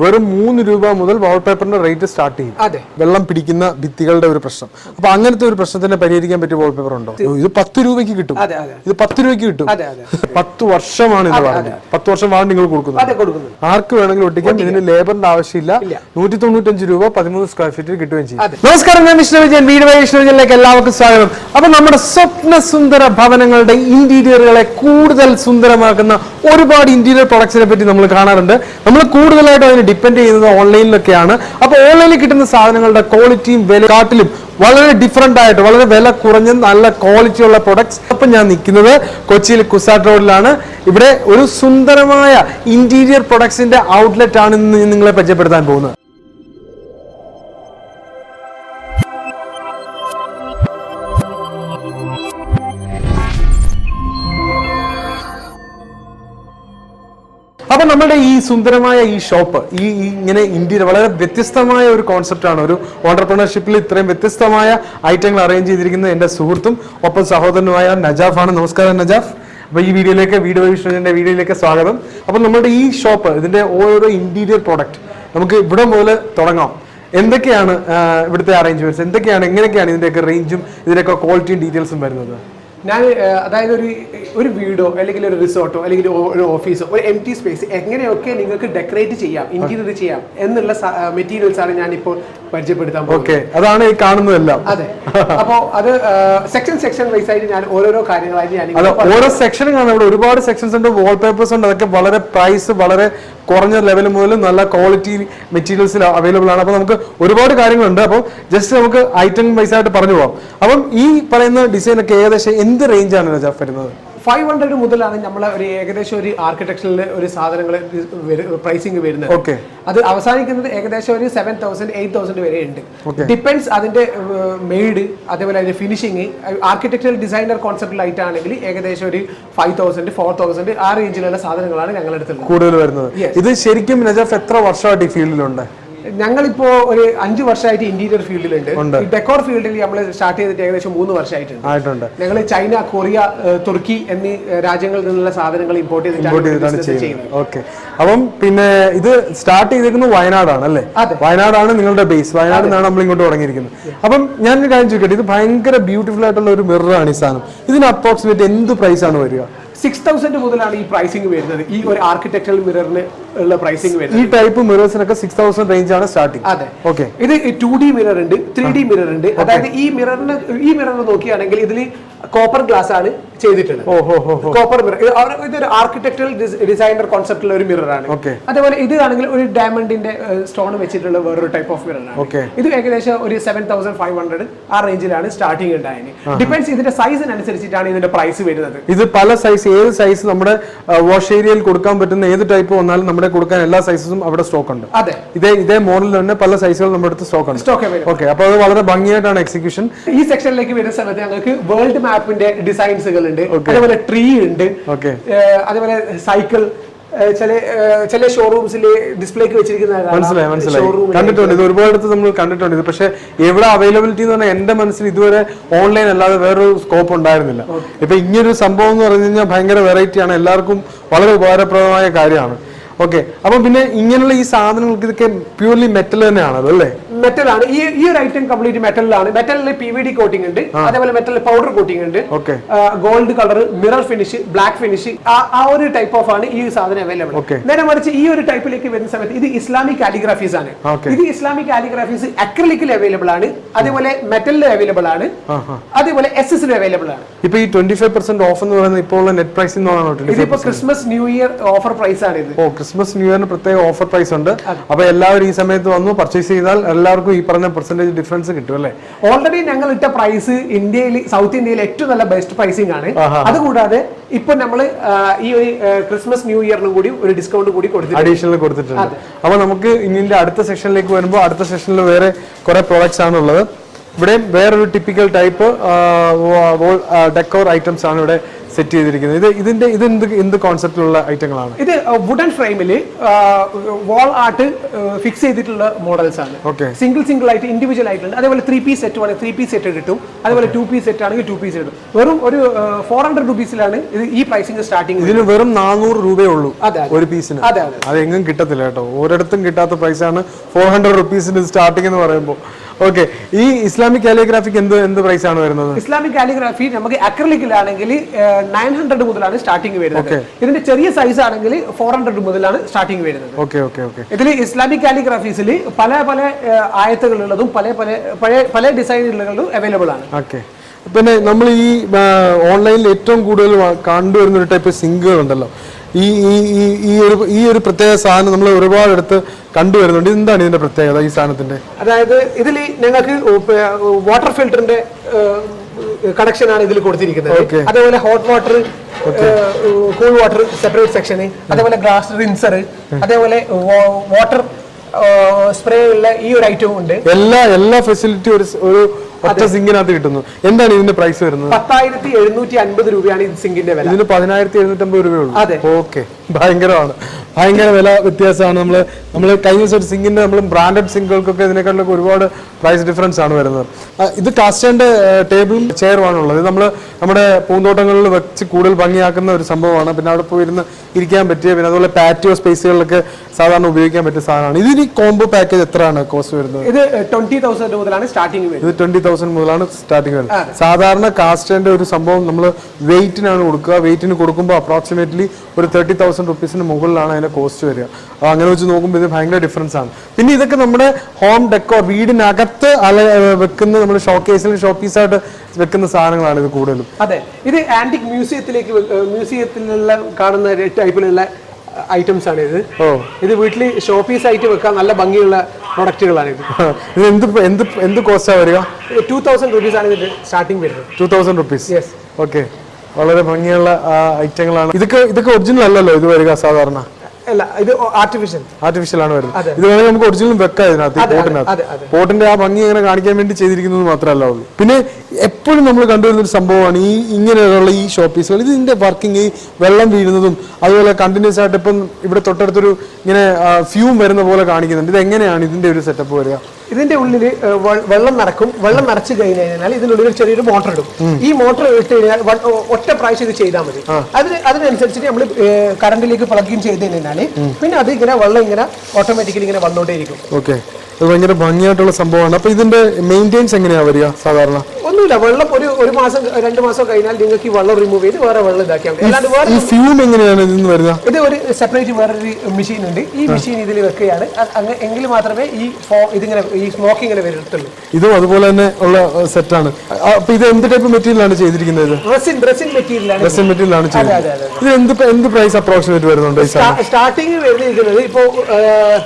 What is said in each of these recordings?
വെറും മൂന്ന് രൂപ മുതൽ വാൾപേപ്പറിന്റെ റേറ്റ് സ്റ്റാർട്ട് ചെയ്യും. അതെ. വെള്ളം പിടിക്കുന്ന ഭിത്തികളുടെ ഒരു പ്രശ്നം. അപ്പൊ അങ്ങനത്തെ ഒരു പ്രശ്നത്തിനെ പരിഹരിക്കാൻ പറ്റിയ വാൾപേപ്പർ ഉണ്ടോ? ഇത് പത്ത് രൂപയ്ക്ക് കിട്ടും. ഇത് പത്ത് രൂപയ്ക്ക് കിട്ടും. പത്ത് വർഷമാണ് ഇത് പറയുന്നത് പത്ത് വർഷം വാറണ്ടി നിങ്ങൾ കൊടുക്കുന്നത് ആർക്ക് വേണമെങ്കിലും ഒട്ടിക്കാം. ഇതിന് ലേബറിന്റെ ആവശ്യമില്ല. നൂറ്റി തൊണ്ണൂറ്റഞ്ച് രൂപ പതിമൂന്ന് സ്ക്വയർ ഫീറ്റിൽ കിട്ടുകയും ചെയ്യും. നമസ്കാരം ഞാൻ വിഷ്ണു വിജയൻ. വീട് വഴി വിഷ്ണു വിജയനിലേക്ക് എല്ലാവർക്കും സ്വാഗതം. അപ്പൊ നമ്മുടെ സ്വപ്ന സുന്ദര ഭവനങ്ങളുടെ ഇന്റീരിയറുകളെ കൂടുതൽ സുന്ദരമാക്കുന്ന ഒരുപാട് ഇന്റീരിയർ പ്രൊഡക്ട്സിനെ പറ്റി നമ്മൾ കാണാറുണ്ട്. നമ്മൾ കൂടുതലായിട്ട് ഡിപ്പെൻഡ് ചെയ്യുന്നത് ഓൺലൈനിലൊക്കെയാണ് അപ്പൊ ഓൺലൈനിൽ കിട്ടുന്ന സാധനങ്ങളുടെ ക്വാളിറ്റിയും വില കാട്ടിലും വളരെ ഡിഫറെന്റ് ആയിട്ട് വളരെ വില കുറഞ്ഞ നല്ല ക്വാളിറ്റി ഉള്ള പ്രൊഡക്ട്സ് അപ്പം ഞാൻ നിൽക്കുന്നത് കൊച്ചിയിൽ കുസാറ്റ് റോഡിലാണ് ഇവിടെ ഒരു സുന്ദരമായ ഇന്റീരിയർ പ്രൊഡക്ട്സിന്റെ ഔട്ട്ലെറ്റ് ആണ് ഇന്ന് നിങ്ങളെ പരിചയപ്പെടുത്താൻ പോകുന്നത്. അപ്പൊ നമ്മുടെ ഈ സുന്ദരമായ ഈ ഷോപ്പ് ഈ ഇങ്ങനെ ഇന്ത്യയിൽ വളരെ വ്യത്യസ്തമായ ഒരു കോൺസെപ്റ്റ് ആണ്. ഒരു ഓണ്ടർപ്രണർഷിപ്പിൽ ഇത്രയും വ്യത്യസ്തമായ ഐറ്റങ്ങൾ അറേഞ്ച് ചെയ്തിരിക്കുന്നത് എന്റെ സുഹൃത്തും ഒപ്പം സഹോദരനുമായ ആണ് നമസ്കാരം നജാഫ്. അപ്പൊ ഈ വീഡിയോയിലേക്ക് വീഡിയോ വിഷ്ണുജന്റെ വീഡിയോയിലേക്ക് സ്വാഗതം. അപ്പൊ നമ്മുടെ ഈ ഷോപ്പ് ഇതിന്റെ ഓരോ ഇന്റീരിയർ പ്രോഡക്റ്റ് നമുക്ക് ഇവിടെ മുതൽ തുടങ്ങാം. എന്തൊക്കെയാണ് ഇവിടുത്തെ അറേഞ്ച്മെന്റ്സ് എന്തൊക്കെയാണ് എങ്ങനെയൊക്കെയാണ് ഇതിന്റെയൊക്കെ റേഞ്ചും ഇതിന്റെയൊക്കെ ക്വാളിറ്റിയും ഡീറ്റെയിൽസും വരുന്നത്? ഞാൻ അതായത് ഒരു ഒരു വീടോ അല്ലെങ്കിൽ ഒരു റിസോർട്ടോ അല്ലെങ്കിൽ ഒരു ഓഫീസോ ഒരു എം ടി സ്പേസ് എങ്ങനെയൊക്കെ നിങ്ങൾക്ക് ഡെക്കറേറ്റ് ചെയ്യാം ഇന്റീരിയർ ചെയ്യാം എന്നുള്ള മെറ്റീരിയൽസ് ആണ് ഞാൻ ഇപ്പോൾ പരിചയപ്പെടുത്താൻ ഓക്കെ. അതാണ് ഈ കാണുന്നതെല്ലാം. അതെ. അപ്പോൾ അത് സെക്ഷൻ സെക്ഷൻ വൈസ് ആയിട്ട് ഞാൻ ഓരോരോ കാര്യങ്ങളായിട്ട് ഞാൻ ഓരോ സെക്ഷനും കാണാം ഇവിടെ ഒരുപാട് സെക്ഷൻസ് ഉണ്ട് വാൾ വാൾപേപ്പേഴ്സ് ഉണ്ട് അതൊക്കെ വളരെ പ്രൈസ് വളരെ കുറഞ്ഞ ലെവൽ മുതൽ നല്ല ക്വാളിറ്റി മെറ്റീരിയൽസിൽ അവൈലബിൾ ആണ്. അപ്പോൾ നമുക്ക് ഒരുപാട് കാര്യങ്ങളുണ്ട്. അപ്പോൾ ജസ്റ്റ് നമുക്ക് ഐറ്റം വൈസ് ആയിട്ട് പറഞ്ഞു പോകാം അപ്പം ഈ പറയുന്ന ഡിസൈനൊക്കെ ഏകദേശം എന്ത് റേഞ്ചാണ് നജാഫ് വരുന്നത്? ഫൈവ് ഹൺഡ്രഡ് മുതലാണ് നമ്മളെ ഒരു ഏകദേശം ഒരു ആർക്കിടെക്ചറിൽ ഒരു സാധനങ്ങൾ പ്രൈസിങ് വരുന്നത്. ഓക്കെ അത് അവസാനിക്കുന്നത് ഏകദേശം ഒരു സെവൻ തൗസൻഡ് എയ്റ്റ് തൗസൻഡ് വരെ ഉണ്ട്. ഡിപ്പെൻഡ്സ് അതിന്റെ മെയ്ഡ് അതേപോലെ അതിന്റെ finishing architectural designer concept light ആണെങ്കിൽ ഏകദേശം ഒരു ഫൈവ് തൗസൻഡ് ഫോർ തൗസൻഡ് ആ റേഞ്ചിലുള്ള സാധനങ്ങളാണ് ഞങ്ങളുടെ അടുത്തുള്ളത്. കൂടുതൽ വരുന്നത്. ഇത് ശരിക്കും നജാഫ് എത്ര വർഷമായിട്ട് ഈ ഫീൽഡിലുണ്ട് ഞങ്ങളിപ്പോ ഒരു അഞ്ച് വർഷമായിട്ട് ഇന്റീരിയർ ഫീൽഡിലുണ്ട്. ഡെക്കോർ ഫീൽഡിൽ നമ്മൾ സ്റ്റാർട്ട് ചെയ്തിട്ട് ഏകദേശം മൂന്ന് വർഷമായിട്ടുണ്ട്. ഞങ്ങൾ ചൈന കൊറിയ തുർക്കി എന്നീ രാജ്യങ്ങളിൽ നിന്നുള്ള സാധനങ്ങൾ ഇമ്പോർട്ട് ചെയ്തിട്ട് ചെയ്തിട്ടാണ് ഓക്കെ അപ്പം പിന്നെ ഇത് സ്റ്റാർട്ട് ചെയ്തിരിക്കുന്നത് വയനാടാണ് അല്ലേ? അതെ. വയനാടാണ് നിങ്ങളുടെ ബേസ് വയനാട് നിന്നാണ് നമ്മൾ ഇങ്ങോട്ട് തുടങ്ങിയിരിക്കുന്നത്. അപ്പം ഞാൻ ഒരു കാര്യം ചോദിക്കട്ടെ ഇത് ഭയങ്കര ബ്യൂട്ടിഫുൾ ആയിട്ടുള്ള ഒരു മിറർ ആണ് ഈ സാധനം. ഇതിന് അപ്രോക്സിമേറ്റ് എന്ത് പ്രൈസ് ആണ് വരിക? സിക്സ് തൗസൻഡ് മുതലാണ് ഈ പ്രൈസിംഗ് വരുന്നത്. ഈ ഒരു ആർക്കിടെക്ചറൽ മിററിന് ഉള്ള പ്രൈസിംഗ് വരുന്നത്. ഈ ടൈപ്പ് മിറേഴ്സിനൊക്കെ സിക്സ് തൗസൻഡ് റേഞ്ച് ആണ് സ്റ്റാർട്ടിങ് അതെ. ഓക്കെ ഇത് ടു ഡി മിറർ ഉണ്ട് ത്രീ ഡി മിറർ ഉണ്ട്. അതായത് ഈ മിററിന് ഈ മിറർ നോക്കുകയാണെങ്കിൽ ഇതിൽ കോപ്പർ ഗ്ലാസ് ആണ് ചെയ്തിട്ടുള്ളത്. കോപ്പർ മിറർ ഇതൊരു ആർക്കിടെക്ചറൽ ഡിസൈനർ കോൺസെപ്റ്റിലുള്ള ഒരു മിറർ ആണ്. അതേപോലെ ഇത് ആണെങ്കിൽ ഒരു ഡയമണ്ടിന്റെ സ്റ്റോൺ വെച്ചിട്ടുള്ള വേറൊരു ടൈപ്പ് ഓഫ് മിറർ ആണ്. ഇത് ഏകദേശം ഒരു സെവൻ തൗസൻഡ് ഫൈവ് ഹൺഡ്രഡ് ആ റേഞ്ചിലാണ് സ്റ്റാർട്ടിംഗ് ഉണ്ടായത്. ഡിപെൻഡ്സ് ഇതിന്റെ സൈസിനനുസരിച്ചിട്ടാണ് ഇതിന്റെ പ്രൈസ് വരുന്നത്. ഇത് പല സൈസ് ഏത് സൈസ് നമ്മുടെ വാഷ് ഏരിയയിൽ കൊടുക്കാൻ പറ്റുന്ന ഏത് ടൈപ്പ് വന്നാലും നമ്മുടെ കൊടുക്കാൻ എല്ലാ സൈസസും അവിടെ സ്റ്റോക്ക് ഉണ്ട്. അതെ. ഇതേ ഇതേ മോഡലിൽ തന്നെ പല സൈസുകൾ നമ്മുടെ അടുത്ത് സ്റ്റോക്ക് ഉണ്ട്. സ്റ്റോക്ക് ഓക്കെ അപ്പോൾ അത് വളരെ ഭംഗിയായിട്ടാണ് എക്സിക്യൂഷൻ ഈ സെക്ഷനിലേക്ക് വരുന്ന സമയത്ത് ഞങ്ങൾക്ക് വേൾഡ് മാപ്പിന്റെ ഡിസൈൻസുകൾ ഉണ്ട് അതേപോലെ ട്രീ ഉണ്ട്. ഓക്കെ അതേപോലെ സൈക്കിൾ ചില ചില ഷോറൂംസിൽ ഡിസ്പ്ലേക്ക് വെച്ചിരിക്കുന്ന മനസ്സിലായി മനസ്സിലായി. കണ്ടിട്ടുണ്ട് ഇത് ഒരുപാടത്ത് നമ്മൾ കണ്ടിട്ടുണ്ട് ഇത്. പക്ഷേ എവിടെ അവൈലബിലിറ്റി എന്ന് പറഞ്ഞാൽ എന്റെ മനസ്സിൽ ഇതുവരെ ഓൺലൈൻ അല്ലാതെ വേറൊരു സ്കോപ്പ് ഉണ്ടായിരുന്നില്ല. ഇപ്പൊ ഇങ്ങനൊരു സംഭവം എന്ന് പറഞ്ഞു കഴിഞ്ഞാൽ ഭയങ്കര വെറൈറ്റിയാണ് എല്ലാവർക്കും വളരെ ഉപകാരപ്രദമായ കാര്യമാണ്. ഓക്കെ അപ്പൊ പിന്നെ ഇങ്ങനെയുള്ള ഈ സാധനങ്ങൾക്ക് ഇതൊക്കെ പ്യൂർലി മെറ്റൽ തന്നെയാണത് അല്ലേ? മെറ്റൽ ആണ് ഈ ഈ ഒരു ഐറ്റം കംപ്ലീറ്റ് മെറ്റലിലാണ്. മെറ്റലിൽ പി വി ഡി കോട്ടിംഗ് ഉണ്ട്. അതേപോലെ മെറ്റലിൽ പൗഡർ കോട്ടിംഗ് ഉണ്ട്. Okay gold colour mirror finish black finish ആ ഒരു ടൈപ്പ് ഓഫ് ആണ് ഈ സാധനം അവൈലബിൾ നേരെ മറിച്ച് ഈ ഒരു ടൈപ്പിലേക്ക് വരുന്ന സമയത്ത് ഇത് ഇസ്ലാമിക് കാലിഗ്രാഫീസ് ആണ്. ഇത് ഇസ്ലാമിക് കാലിഗ്രാഫീസ് അക്രലിക്കിൽ അവൈലബിൾ ആണ്. അതേപോലെ മെറ്റലിൽ അവൈലബിൾ ആണ്. അതേപോലെ എസ് എസിലും അവൈലബിൾ ആണ്. ഇപ്പൊ ഈ ട്വന്റി ഫൈവ് പെർസെന്റ് ഓഫ് എന്ന് പറയുന്നത് ഇപ്പോൾ നെറ്റ് പ്രൈസ് ഇതിപ്പോ Christmas new year offer price ആണ് ഇത്. ഓ ക്രിസ്മസ് ന്യൂ ഇയറിന് പ്രത്യേക ഓഫർ പ്രൈസ് ഉണ്ട്. അപ്പൊ എല്ലാവരും ഈ സമയത്ത് വന്നു പർച്ചേസ് ചെയ്താൽ എല്ലാവർക്കും ഈ പറഞ്ഞ പെർസെന്റേജ് ഡിഫറൻസ് കിട്ടും അല്ലേ? ഓൾറെഡി ഞങ്ങൾ ഇട്ട പ്രൈസ് ഇന്ത്യയിൽ സൗത്ത് ഇന്ത്യയിൽ ഏറ്റവും നല്ല ബെസ്റ്റ് പ്രൈസിംഗ് ആണ്. അതുകൂടാതെ ഇപ്പൊ നമ്മൾ ഈ ഒരു ക്രിസ്മസ് ന്യൂ ഇയറിനും കൂടി ഒരു ഡിസ്കൗണ്ട് കൂടി കൊടുത്തിട്ടുണ്ട്. അഡീഷണൽ കൊടുത്തിട്ടുണ്ട്. അപ്പൊ നമുക്ക് ഇനിന്റെ അടുത്ത സെക്ഷനിലേക്ക് വരുമ്പോൾ അടുത്ത സെക്ഷനിൽ വേറെ കുറെ പ്രോഡക്ട്സ് ആണുള്ളത്. ഉള്ളത് ഇവിടെ വേറൊരു ടിപ്പിക്കൽ ടൈപ്പ് ഡെക്കോർ ഐറ്റംസ് ആണ് ഇവിടെ സെറ്റ് ചെയ്തിരിക്കുന്നത്. ഇത് ഇതിന്റെ ഇത് എന്ത് എന്ത് കോൺസെപ്റ്റിലുള്ള ഐറ്റങ്ങളാണ് ഇത് വുഡൻ ഫ്രെയിമിൽ വാൾ ആർട്ട് ഫിക്സ് ചെയ്തിട്ടുള്ള മോഡൽസ് ആണ്. ഓക്കെ സിംഗിൾ സിംഗിൾ ആയിട്ട് ഇൻഡിവിജ്വൽ ആയിട്ടുണ്ട്. അതേപോലെ ത്രീ പീസ് സെറ്റ് വേണമെങ്കിൽ ത്രീ പീസ് സെറ്റ് കിട്ടും. അതേപോലെ ടു പീസ് സെറ്റ് ആണെങ്കിൽ ടു പീസ് കിട്ടും. വെറും ഒരു ഫോർ ഹൺഡ്രഡ് റുപ്പീസിലാണ് ഇത് ഈ പ്രൈസിംഗ് സ്റ്റാർട്ടിംഗ് ഇതിന് വെറും നാനൂറ് രൂപയേ ഉള്ളൂ. ഒരു പീസിന് അതെ എങ്ങും കിട്ടത്തില്ല കേട്ടോ. ഒരിടത്തും കിട്ടാത്ത പ്രൈസാണ് ഫോർ ഹൺഡ്രഡ് റുപ്പീസിന് സ്റ്റാർട്ടിംഗ് എന്ന് പറയുമ്പോൾ. ഓക്കെ ഈ ഇസ്ലാമിക് കാലിയോഗ്രാഫിക്ക് എന്ത് എന്ത് പ്രൈസ് ആണ് വരുന്നത്? ഇസ്ലാമിക് കാലിഗ്രാഫി നമുക്ക് അക്രലിക്കിലാണെങ്കിൽ നയൻ ഹൺഡ്രഡ് മുതലാണ് സ്റ്റാർട്ടിംഗ് വരുന്നത്. ഇതിന്റെ ചെറിയ സൈസ് ആണെങ്കിൽ ഫോർ ഹൺഡ്രഡ് മുതലാണ് സ്റ്റാർട്ടിംഗ് വരുന്നത്. ഓക്കെ ഓക്കെ ഓക്കെ ഇതിൽ ഇസ്ലാമിക് കാലിഗ്രാഫീസിൽ പല പല ആയത്തുകളുള്ളതും പല പല പഴയ പല ഡിസൈനുകളും അവൈലബിൾ ആണ്. ഓക്കെ പിന്നെ നമ്മൾ ഈ ഓൺലൈനിൽ ഏറ്റവും കൂടുതൽ കണ്ടുവരുന്ന ഒരു ടൈപ്പ് സിങ്കുകൾ ഉണ്ടല്ലോ. ഈ ഈ ഈ ഈ ഒരു ഈ ഒരു പ്രത്യേക സാധനം നമ്മൾ ഒരുപാട് അടുത്ത് കണ്ടുവരുന്നുണ്ട്. എന്താണ് ഇതിന്റെ പ്രത്യേകത ഈ സാധനത്തിന്റെ? അതായത് ഇതിൽ ഞങ്ങൾക്ക് വാട്ടർ ഫിൽറ്ററിന്റെ കണക്ഷൻ ആണ് ഇതിൽ കൊടുത്തിരിക്കുന്നത്. അതേപോലെ hot water cool water separate സെക്ഷന് അതേപോലെ ഗ്ലാസ് റിൻസർ അതേപോലെ വാട്ടർ സ്പ്രേ ഉള്ള ഈ ഒരു ഐറ്റവും ഉണ്ട്. എല്ലാ എല്ലാ ഫെസിലിറ്റി ഒരു ഒരു ഒറ്റ സിങ്കിനകത്ത് കിട്ടുന്നു. എന്താണ് ഇതിന്റെ പ്രൈസ് വരുന്നത്? പത്തായിരത്തി എഴുന്നൂറ്റി അൻപത് രൂപയാണ് ഈ സിങ്കിന്റെ വില. ഇതിന് പതിനായിരത്തി എഴുന്നൂറ്റമ്പത് രൂപയുള്ളൂ അതെ. ഓക്കെ ഭയങ്കരമാണ്. ഭയങ്കര വില വ്യത്യാസമാണ്. നമ്മൾ നമ്മൾ കഴിഞ്ഞ ദിവസം ഒരു സിംഗിന്റെ നമ്മൾ ബ്രാൻഡഡ് സിങ്കുകൾക്കൊക്കെ ഇതിനേക്കാളൊക്കെ ഒരുപാട് പ്രൈസ് ഡിഫറൻസ് ആണ് വരുന്നത്. ഇത് കാസ്റ്റേന്റെ ടേബിളും ചെയറുമാണ് ഉള്ളത് ഇത് നമ്മൾ നമ്മുടെ പൂന്തോട്ടങ്ങളിൽ വെച്ച് കൂടുതൽ ഭംഗിയാക്കുന്ന ഒരു സംഭവമാണ്. പിന്നെ അവിടെ പോയി ഇരുന്ന് ഇരിക്കാൻ പറ്റിയ പിന്നെ അതുപോലെ പാറ്റിയോ സ്പേസുകളിലൊക്കെ സാധാരണ ഉപയോഗിക്കാൻ പറ്റിയ സാധനമാണ്. ഇതിന് കോംബോ പാക്കേജ് എത്രയാണ് കോസ്റ്റ് വരുന്നത്? ഇത് ട്വന്റി തൗസൻഡ് മുതലാണ് സ്റ്റാർട്ടിങ് വരുന്നത്. ഇത് ട്വന്റി തൗസൻഡ് മുതലാണ് സ്റ്റാർട്ടിങ് വരുന്നത്. സാധാരണ കാസ്റ്റേന്റെ ഒരു സംഭവം നമ്മൾ വെയിറ്റിനാണ് കൊടുക്കുക. വെയിറ്റിന് കൊടുക്കുമ്പോൾ അപ്രോക്സിമേറ്റ്ലി ഒരു തേർട്ടി തൗസൻഡ് റുപ്പീസിന് മുകളിലാണ് അതിന്റെ കോസ്റ്റ് വരിക. അപ്പോൾ അങ്ങനെ വെച്ച് നോക്കുമ്പോൾ ഇത് ഭയങ്കര ഡിഫറൻസ് ആണ്. പിന്നെ ഇതൊക്കെ നമ്മുടെ ഹോം ഡെക്കോർ വീടിനകത്ത് അല വെക്കുന്ന നമ്മൾ ഷോക്കേസിലും ഷോപ്പീസായിട്ട് വെക്കുന്ന സാധനങ്ങളാണ് ഇത് കൂടുതലും. അതെ. ഇത് ആന്റിക് മ്യൂസിയത്തിലേക്ക് മ്യൂസിയത്തിലുള്ള കാണുന്ന ടൈപ്പിലുള്ള ഐറ്റംസ് ആണ് ഇത്. ഓ. ഇത് വീട്ടിൽ ഷോപ്പീസ് ആയിട്ട് വെക്കാൻ നല്ല ഭംഗിയുള്ള പ്രൊഡക്റ്റുകളാണ് ഇത്. ഇത് എന്ത് എന്ത് എന്ത് കോസ്റ്റാ വരിക? ടൂ തൗസൻഡ് റുപ്പീസ് ആണ് ഇതിന്റെ സ്റ്റാർട്ടിങ് വരുന്നത്. Two thousand rupees yes okay വളരെ ഭംഗിയുള്ള ഐറ്റങ്ങളാണ് ഇതൊക്കെ ഇതൊക്കെ ഒറിജിനൽ അല്ലല്ലോ ഇത് വരിക സാധാരണ? അല്ല ഇത് ആർട്ടിഫിഷ്യൽ ആർട്ടിഫിഷ്യൽ ആണ് വരുന്നത്. ഇത് വേണമെങ്കിൽ നമുക്ക് ഒറിജിനൽ വെക്കാം ഇതിനകത്ത് പോട്ടിനകത്ത്. പോട്ടിന്റെ ആ ഭംഗി ഇങ്ങനെ കാണിക്കാൻ വേണ്ടി ചെയ്തിരിക്കുന്നത് മാത്രമല്ല ഉള്ളൂ. പിന്നെ എപ്പോഴും നമ്മൾ കണ്ടുവരുന്ന ഒരു സംഭവമാണ് ഈ ഇങ്ങനെയുള്ള ഈ ഷോപ്പീസുകൾ ഇതിന്റെ വർക്കിംഗ് ഈ വെള്ളം വീഴുന്നതും അതുപോലെ കണ്ടിന്യൂസ് ആയിട്ട് ഇപ്പം ഇവിടെ തൊട്ടടുത്തൊരു ഇങ്ങനെ ഫ്യൂം വരുന്ന പോലെ കാണിക്കുന്നുണ്ട്. ഇത് എങ്ങനെയാണ് ഇതിന്റെ ഒരു സെറ്റപ്പ് വരിക? ഇതിന്റെ ഉള്ളിൽ വെള്ളം നടക്കും. വെള്ളം നിറച്ചു കഴിഞ്ഞു കഴിഞ്ഞാൽ ഇതിനുള്ളിൽ ഒരു ചെറിയൊരു മോട്ടർ ഇടും. ഈ മോട്ടർ ഇട്ട് കഴിഞ്ഞാൽ ഒറ്റ പ്രാവശ്യം ഇത് ചെയ്താൽ മതി. അതിന് അതിനനുസരിച്ചിട്ട് നമ്മൾ കറണ്ടിലേക്ക് പ്ലഗ് ഇൻ ചെയ്ത് കഴിഞ്ഞാൽ പിന്നെ അത് ഇങ്ങനെ വെള്ളം ഇങ്ങനെ ഓട്ടോമാറ്റിക്കലി ഇങ്ങനെ വന്നോണ്ടേയിരിക്കും. ഓക്കെ ഇത് ഭയങ്കര ഭംഗിയായിട്ടുള്ള സംഭവമാണ്. അപ്പൊ ഇതിന്റെ മെയിന്റെയിൻസ് എങ്ങനെയാ വരിക സാധാരണ? ഒന്നുമില്ല വെള്ളം ഒരു ഒരു മാസം രണ്ട് മാസം കഴിഞ്ഞാൽ നിങ്ങൾക്ക് ഈ വെള്ളം റിമൂവ് ചെയ്ത് വേറെ വെള്ളം ഇതാക്കിയാൽ മതി. അല്ലാണ്ട് വേറെ ഈ ഫ്യൂം എങ്ങനെയാണ് ഇതിൽ നിന്ന് വരുക? ഇത് ഒരു സെപ്പറേറ്റ് വേറൊരു മെഷീൻ ഉണ്ട്. ഈ മെഷീൻ ഇതിൽ വെക്കുകയാണ്. അങ്ങനെ അങ്ങ് എങ്കിൽ മാത്രമേ ഈ ഫോ- ഇതിങ്ങനെ ഈ സ്മോക്ക് ഇങ്ങനെ വരത്തുള്ളൂ. ഇതും അതുപോലെ തന്നെ ഉള്ള സെറ്റാണ് അപ്പൊ ഇത് എന്ത് ടൈപ്പ് മെറ്റീരിയലാണ് ചെയ്തിരിക്കുന്നത് റെസിൻ റെസിൻ മെറ്റീരിയലാണ് റെസിൻ മെറ്റീരിയലാണ് അതെ, ചെയ്യുന്നത് അതെ, ഇത് എന്ത് എന്ത് പ്രൈസ് അപ്രോക്സിമേറ്റ് വരുന്നുണ്ട് സ്റ്റാർട്ടിങ് വരുന്നത് ഇപ്പോൾ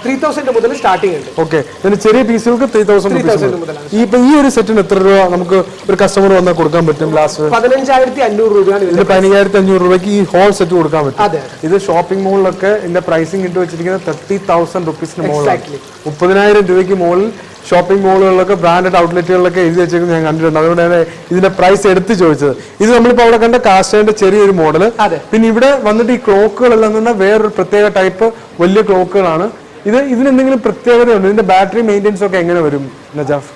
ത്രീ തൗസൻഡ് മുതൽ സ്റ്റാർട്ടിംഗ് ഉണ്ട്. ഓക്കെ ഇതിന് ചെറിയ പീസുകൾക്ക് ത്രീ തൗസൻഡ് 3000 റുപ്പീസ് ഇപ്പൊ ഈ ഒരു സെറ്റിന് എത്ര രൂപ നമുക്ക് ഒരു കസ്റ്റമർ വന്നാൽ കൊടുക്കാൻ പറ്റും ലാസ്റ്റ് പതിനഞ്ചായിരത്തി അഞ്ഞൂറ് രൂപയാണ് ഇതിന്റെ പതിനഞ്ചായിരത്തി അഞ്ഞൂറ് രൂപയ്ക്ക് ഈ ഹോൾ സെറ്റ് കൊടുക്കാൻ പറ്റും. ഇത് ഷോപ്പിംഗ് മോളിലൊക്കെ ഇതിന്റെ പ്രൈസിംഗ് ഇട്ട് വെച്ചിരിക്കുന്നത് തേർട്ടി തൗസൻഡ് റുപ്പീസിന് മുകളിലാണ്. മുപ്പതിനായിരം രൂപയ്ക്ക് മുകളിൽ ഷോപ്പിംഗ് മോളുകളിലൊക്കെ ബ്രാൻഡഡ് ഔട്ട്ലെറ്റുകളിലൊക്കെ എഴുതി വെച്ചേക്കുന്നത് ഞാൻ കണ്ടിട്ടുണ്ട്. അതുകൊണ്ട് തന്നെ ഇതിന്റെ പ്രൈസ് എടുത്ത് ചോദിച്ചത്. ഇത് നമ്മളിപ്പോൾ അവിടെ കണ്ട കാസ്റ്റേന്റെ ചെറിയൊരു മോഡൽ. പിന്നെ ഇവിടെ വന്നിട്ട് ഈ ക്ലോക്കുകളെല്ലാം തന്നെ വേറൊരു പ്രത്യേക ടൈപ്പ് വലിയ ക്ലോക്കുകളാണ് ഇത് ഇതിനെന്തെങ്കിലും പ്രത്യേകതയുണ്ട്? ഇതിന്റെ ബാറ്ററി മെയിന്റെനൻസ് ഒക്കെ എങ്ങനെ വരും? നജാഫ്?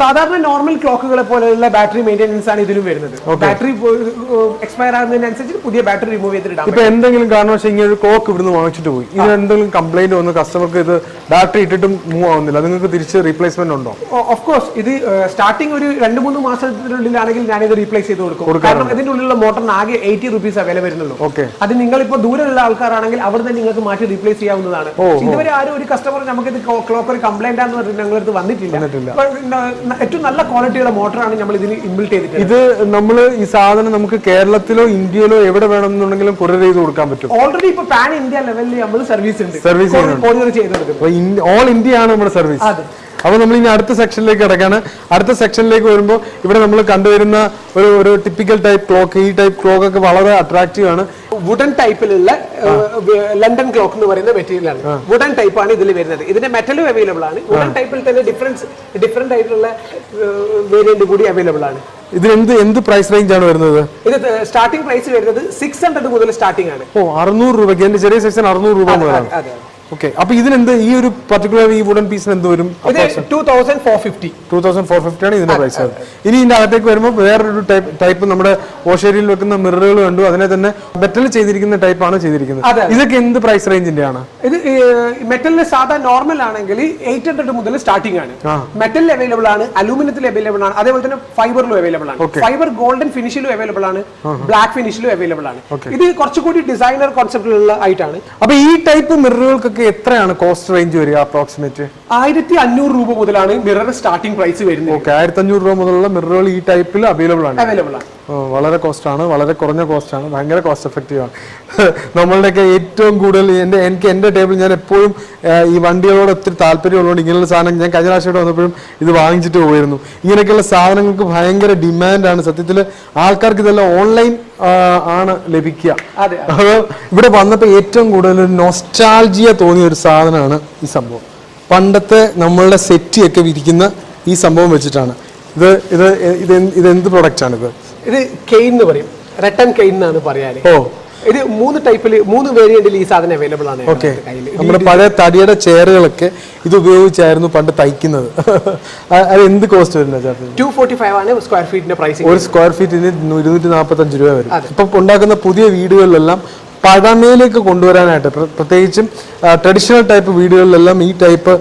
സാധാരണ നോർമൽ ക്ലോക്കുകളെ പോലെയുള്ള ബാറ്ററി മെയിന്റെനൻസ് ആണ് ഇതിലും വരുന്നത്. ബാറ്ററി എക്സ്പയർ ആകുന്നതിനനുസരിച്ച് പുതിയ ബാറ്ററി റിമൂവ് ചെയ്തിട്ട് ഇപ്പൊ എന്തെങ്കിലും കാരണവശാൽ ഇങ്ങനെ ഒരു ക്ലോക്ക് ഇവിടുന്ന് വാങ്ങിച്ചിട്ട് പോയി. ഇതിന് എന്തെങ്കിലും കംപ്ലൈന്റ് വന്ന് കസ്റ്റമർക്ക് ഇത് ബാറ്ററി ഇട്ടിട്ടും മൂവ് ആവുന്നില്ല. നിങ്ങൾക്ക് തിരിച്ച് റീപ്ലേസ്മെന്റ് ഉണ്ടോ? ഓഫ് കോഴ്സ് ഇത് സ്റ്റാർട്ടിംഗ് ഒരു രണ്ട് മൂന്ന് മാസത്തിനുള്ളിലാണെങ്കിൽ ഇത് റീപ്ലേസ് ചെയ്ത് കൊടുക്കും. കാരണം ഇതിന്റെ ഉള്ളിലുള്ള മോട്ടറിന് ആകെ എയ്റ്റി റുപ്പീസ് വില വരുന്നുള്ളൂ ഓക്കെ. അത് നിങ്ങളിപ്പോ ദൂരെയുള്ള ആൾക്കാരാണെങ്കിൽ അവിടെ തന്നെ നിങ്ങൾക്ക് മാറ്റി റീപ്ലേസ് ചെയ്യാവുന്നതാണ്. ഇതുവരെ ആരും ഒരു കസ്റ്റമർ നമുക്ക് ഇത് ക്ലോക്ക് ഒരു കംപ്ലൈന്റ് ആണെന്ന് പറഞ്ഞിട്ട് ഞങ്ങളടുത്ത് വന്നിട്ടില്ല. ന- ഏറ്റവും നല്ല ക്വാളിറ്റിയുള്ള മോട്ടറാണ് നമ്മൾ ഇതിന് ഇൻബിൽറ്റ് ചെയ്തിട്ടുള്ളത്. ഇത് നമ്മൾ ഈ സാധനം നമുക്ക് കേരളത്തിലോ ഇന്ത്യയിലോ എവിടെ വേണമെന്നുണ്ടെങ്കിലും കൊറിയർ ചെയ്ത് കൊടുക്കാൻ പറ്റും. ഓൾറെഡി ഇപ്പൊ പാൻ ഇന്ത്യ ലെവലിൽ നമ്മൾ സർവീസ് ഉണ്ട്. സർവീസ് കൊറിയർ ചെയ്ത് കൊടുക്കുന്നത്. അപ്പൊ ഓൾ ഇന്ത്യ ആണ് നമ്മുടെ സർവീസ് അതെ. അപ്പൊ നമ്മൾ ഇനി അടുത്ത സെക്ഷനിലേക്ക് കിടക്കാണ്. അടുത്ത സെക്ഷനിലേക്ക് വരുമ്പോൾ ഇവിടെ നമ്മൾ കണ്ടുവരുന്ന ഒരു ഒരു ടിപ്പിക്കൽ ടൈപ്പ് ക്ലോക്ക് ഈ ടൈപ്പ് ക്ലോക്ക് ഒക്കെ വളരെ അട്രാക്റ്റീവ് ആണ്. വുഡൻ ടൈപ്പിലുള്ള ലണ്ടൻ ക്ലോക്ക് എന്ന് പറയുന്ന മെറ്റീരിയൽ ആണ് വുഡൻ ടൈപ്പ് ആണ് ഇതിൽ വരുന്നത്. ഇതിന്റെ മെറ്റലും അവൈലബിൾ ആണ്. വുഡൻ ടൈപ്പിൽ തന്നെ ഡിഫറൻസ് ഡിഫറെന്റ് ആയിട്ടുള്ള വേരിയന്റ് കൂടി അവൈലബിൾ ആണ്. ഇതിന് എന്ത് എന്ത് പ്രൈസ് റേഞ്ച് ആണ് വരുന്നത്? ഇത് സ്റ്റാർട്ടിംഗ് പ്രൈസ് വരുന്നത് സിക്സ് ഹൺഡ്രഡ് മുതൽ സ്റ്റാർട്ടിംഗ് ആണ്. ഓ അറുന്നൂറ് രൂപയ്ക്ക്. എന്റെ ചെറിയ സെക്ഷൻ അറുന്നൂറ് രൂപ മുതലാണ്. അതെ. ഓക്കെ അപ്പൊ ഇതിനെന്ത് ഈ ഒരു പർട്ടിക്കുലർ ഈ വുഡൻ പീസിന് എന്ത് വരും? ഇത് two thousand four fifty two thousand four fifty ആണ് ഇതിന്റെ പ്രൈസ് ഇനി ഇതിന്റെ അകത്തേക്ക് വരുമ്പോൾ വേറൊരു ടൈപ്പ് ടൈപ്പ് നമ്മുടെ ഓഷേരിയിൽ വെക്കുന്ന മിററുകൾ കണ്ടു. അതിനെ തന്നെ മെറ്റൽ ചെയ്തിരിക്കുന്ന ടൈപ്പ് ആണ് ചെയ്തിരിക്കുന്നത്. ഇതൊക്കെ എന്ത് പ്രൈസ് റേഞ്ചിന്റെ ആണ്? ഇത് മെറ്റലിന് സാധാ നോർമൽ ആണെങ്കിൽ എയ്റ്റ് ഹൺഡ്രഡ് മുതൽ സ്റ്റാർട്ടിംഗ് ആണ്. മെറ്റൽ മെറ്റലിൽ അവൈലബിൾ ആണ് അലൂമിനിയത്തിൽ അവൈലബിൾ ആണ് അതേപോലെ തന്നെ ഫൈബറിലും അവൈലബിൾ ആണ്. ഫൈബർ ഗോൾഡൻ ഫിനിഷിലും അവൈലബിൾ ആണ് ബ്ലാക്ക് ഫിനിഷിലും അവൈലബിൾ ആണ്. ഇത് കുറച്ചുകൂടി ഡിസൈനർ കോൺസെപ്റ്റിലുള്ള ആയിട്ടാണ് അപ്പൊ ഈ ടൈപ്പ് മിററുകൾക്കൊക്കെ എത്രയാണ് കോസ്റ്റ് റേഞ്ച് വരിക അപ്രോക്സിമേറ്റ് ആയിരത്തി അഞ്ഞൂറ് രൂപ മുതലാണ് മിറർ സ്റ്റാർട്ടിംഗ് പ്രൈസ് വരുന്നത്. ഓക്കെ ആയിരത്തി അഞ്ഞൂറ് രൂപ മുതലുള്ള മിററുകൾ ഈ ടൈപ്പിൽ അവൈലബിൾ ആണ്. അവൈലബിൾ ആണ്. വളരെ കോസ്റ്റ് ആണ് വളരെ കുറഞ്ഞ കോസ്റ്റ് ആണ് ഭയങ്കര കോസ്റ്റ് എഫക്റ്റീവ് ആണ്. നമ്മളുടെയൊക്കെ ഏറ്റവും കൂടുതൽ എന്റെ എനിക്ക് എന്റെ ടേബിൾ ഞാൻ എപ്പോഴും ഈ വണ്ടികളോട് ഒത്തിരി താല്പര്യമുള്ളതുകൊണ്ട് ഇങ്ങനെയുള്ള സാധനം ഞാൻ കഴിഞ്ഞ പ്രാവശ്യം വന്നപ്പോഴും ഇത് വാങ്ങിച്ചിട്ട് പോയിരുന്നു. ഇങ്ങനെയൊക്കെയുള്ള സാധനങ്ങൾക്ക് ഭയങ്കര ഡിമാൻഡാണ് സത്യത്തിൽ ആൾക്കാർക്ക് ഇതെല്ലാം ഓൺലൈൻ ആണ് ലഭിക്കുക. അതെ ഇവിടെ വന്നപ്പോൾ ഏറ്റവും കൂടുതൽ നോസ്റ്റാൾജിയ തോന്നിയ ഒരു സാധനമാണ് ഈ സംഭവം. പണ്ടത്തെ നമ്മളുടെ സെറ്റിയൊക്കെ വിരിക്കുന്ന ഈ സംഭവം വെച്ചിട്ടാണ്. ഇത് ഇത് ഇത് എന്ത്- ഇത് എന്ത് പ്രൊഡക്റ്റ് ആണ് ഇത് കെയിൻ എന്ന് പറയും. റെട്ടൺ കെയിൻ എന്നാണ് പറയാറ്. ഓ. ഇത് മൂന്ന് ടൈപ്പിൽ മൂന്ന് വേരിയന്റിൽ ഈ സാധനം അവൈലബിൾ ആണ് ഓക്കെ. നമ്മുടെ പഴയ തടിയുടെ ചെയറുകളൊക്കെ ഇത് ഉപയോഗിച്ചായിരുന്നു പണ്ട് തയ്ക്കുന്നത്. അത് എന്ത് കോസ്റ്റ് വരുന്നത് ചേട്ടൻ 245 ആണ് സ്ക്വയർ ഫീറ്റിന്റെ പ്രൈസ് ഒരു സ്ക്വയർ ഫീറ്റിന് ഇരുന്നൂറ്റി നാൽപ്പത്തഞ്ച് രൂപ വരും. ഇപ്പൊ ഉണ്ടാക്കുന്ന പുതിയ വീടുകളിലെല്ലാം പഴമയിലേക്ക് കൊണ്ടുവരാനായിട്ട് പ്ര- പ്രത്യേകിച്ചും ട്രഡീഷണൽ ടൈപ്പ് വീടുകളിലെല്ലാം ഈ ടൈപ്പ്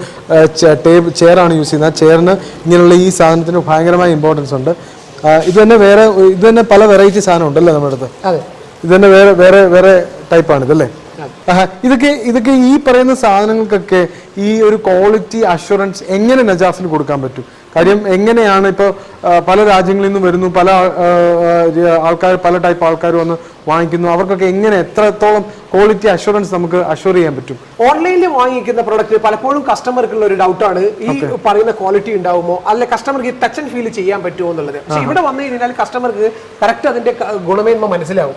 ടേബിൾ ചെയറാണ് യൂസ് ചെയ്യുന്നത്. ആ ചെയറിന് ഇങ്ങനെയുള്ള ഈ സാധനത്തിന് ഭയങ്കരമായ ഇമ്പോർട്ടൻസ് ഉണ്ട്. ഇത് തന്നെ വേറെ ഇത് തന്നെ പല വെറൈറ്റി സാധനം ഉണ്ടല്ലേ നമ്മുടെ അടുത്ത്? അതെ. ഇത് തന്നെ വേറെ വേറെ വേറെ ടൈപ്പാണ് ഇതല്ലേ. ഇതൊക്കെ ഇതൊക്കെ ഈ പറയുന്ന സാധനങ്ങൾക്കൊക്കെ ഈ ഒരു ക്വാളിറ്റി അഷുറൻസ് എങ്ങനെ നജാഫിന് കൊടുക്കാൻ പറ്റും? കാര്യം എങ്ങനെയാണ് ഇപ്പോൾ പല രാജ്യങ്ങളിൽ നിന്ന് വരുന്നു പല ആൾക്കാർ പല ടൈപ്പ് ആൾക്കാർ വന്ന് വാങ്ങിക്കുന്നു. അവർക്കൊക്കെ എങ്ങനെ എത്രത്തോളം ക്വാളിറ്റി അഷുറൻസ് നമുക്ക് അഷുർ ചെയ്യാൻ പറ്റും? ഓൺലൈനിൽ വാങ്ങിക്കുന്ന പ്രോഡക്റ്റ് പലപ്പോഴും കസ്റ്റമർക്കുള്ള ഒരു ഡൗട്ടാണ് ഈ പറയുന്ന ക്വാളിറ്റി ഉണ്ടാവുമോ? അല്ലെ കസ്റ്റമർക്ക് ടച്ച് ആൻഡ് ഫീൽ ചെയ്യാൻ പറ്റുമോ എന്നുള്ളത്. പക്ഷെ ഇവിടെ വന്നു കഴിഞ്ഞാൽ കസ്റ്റമർക്ക് കറക്റ്റ് അതിന്റെ ഗുണമേന്മ മനസ്സിലാവും.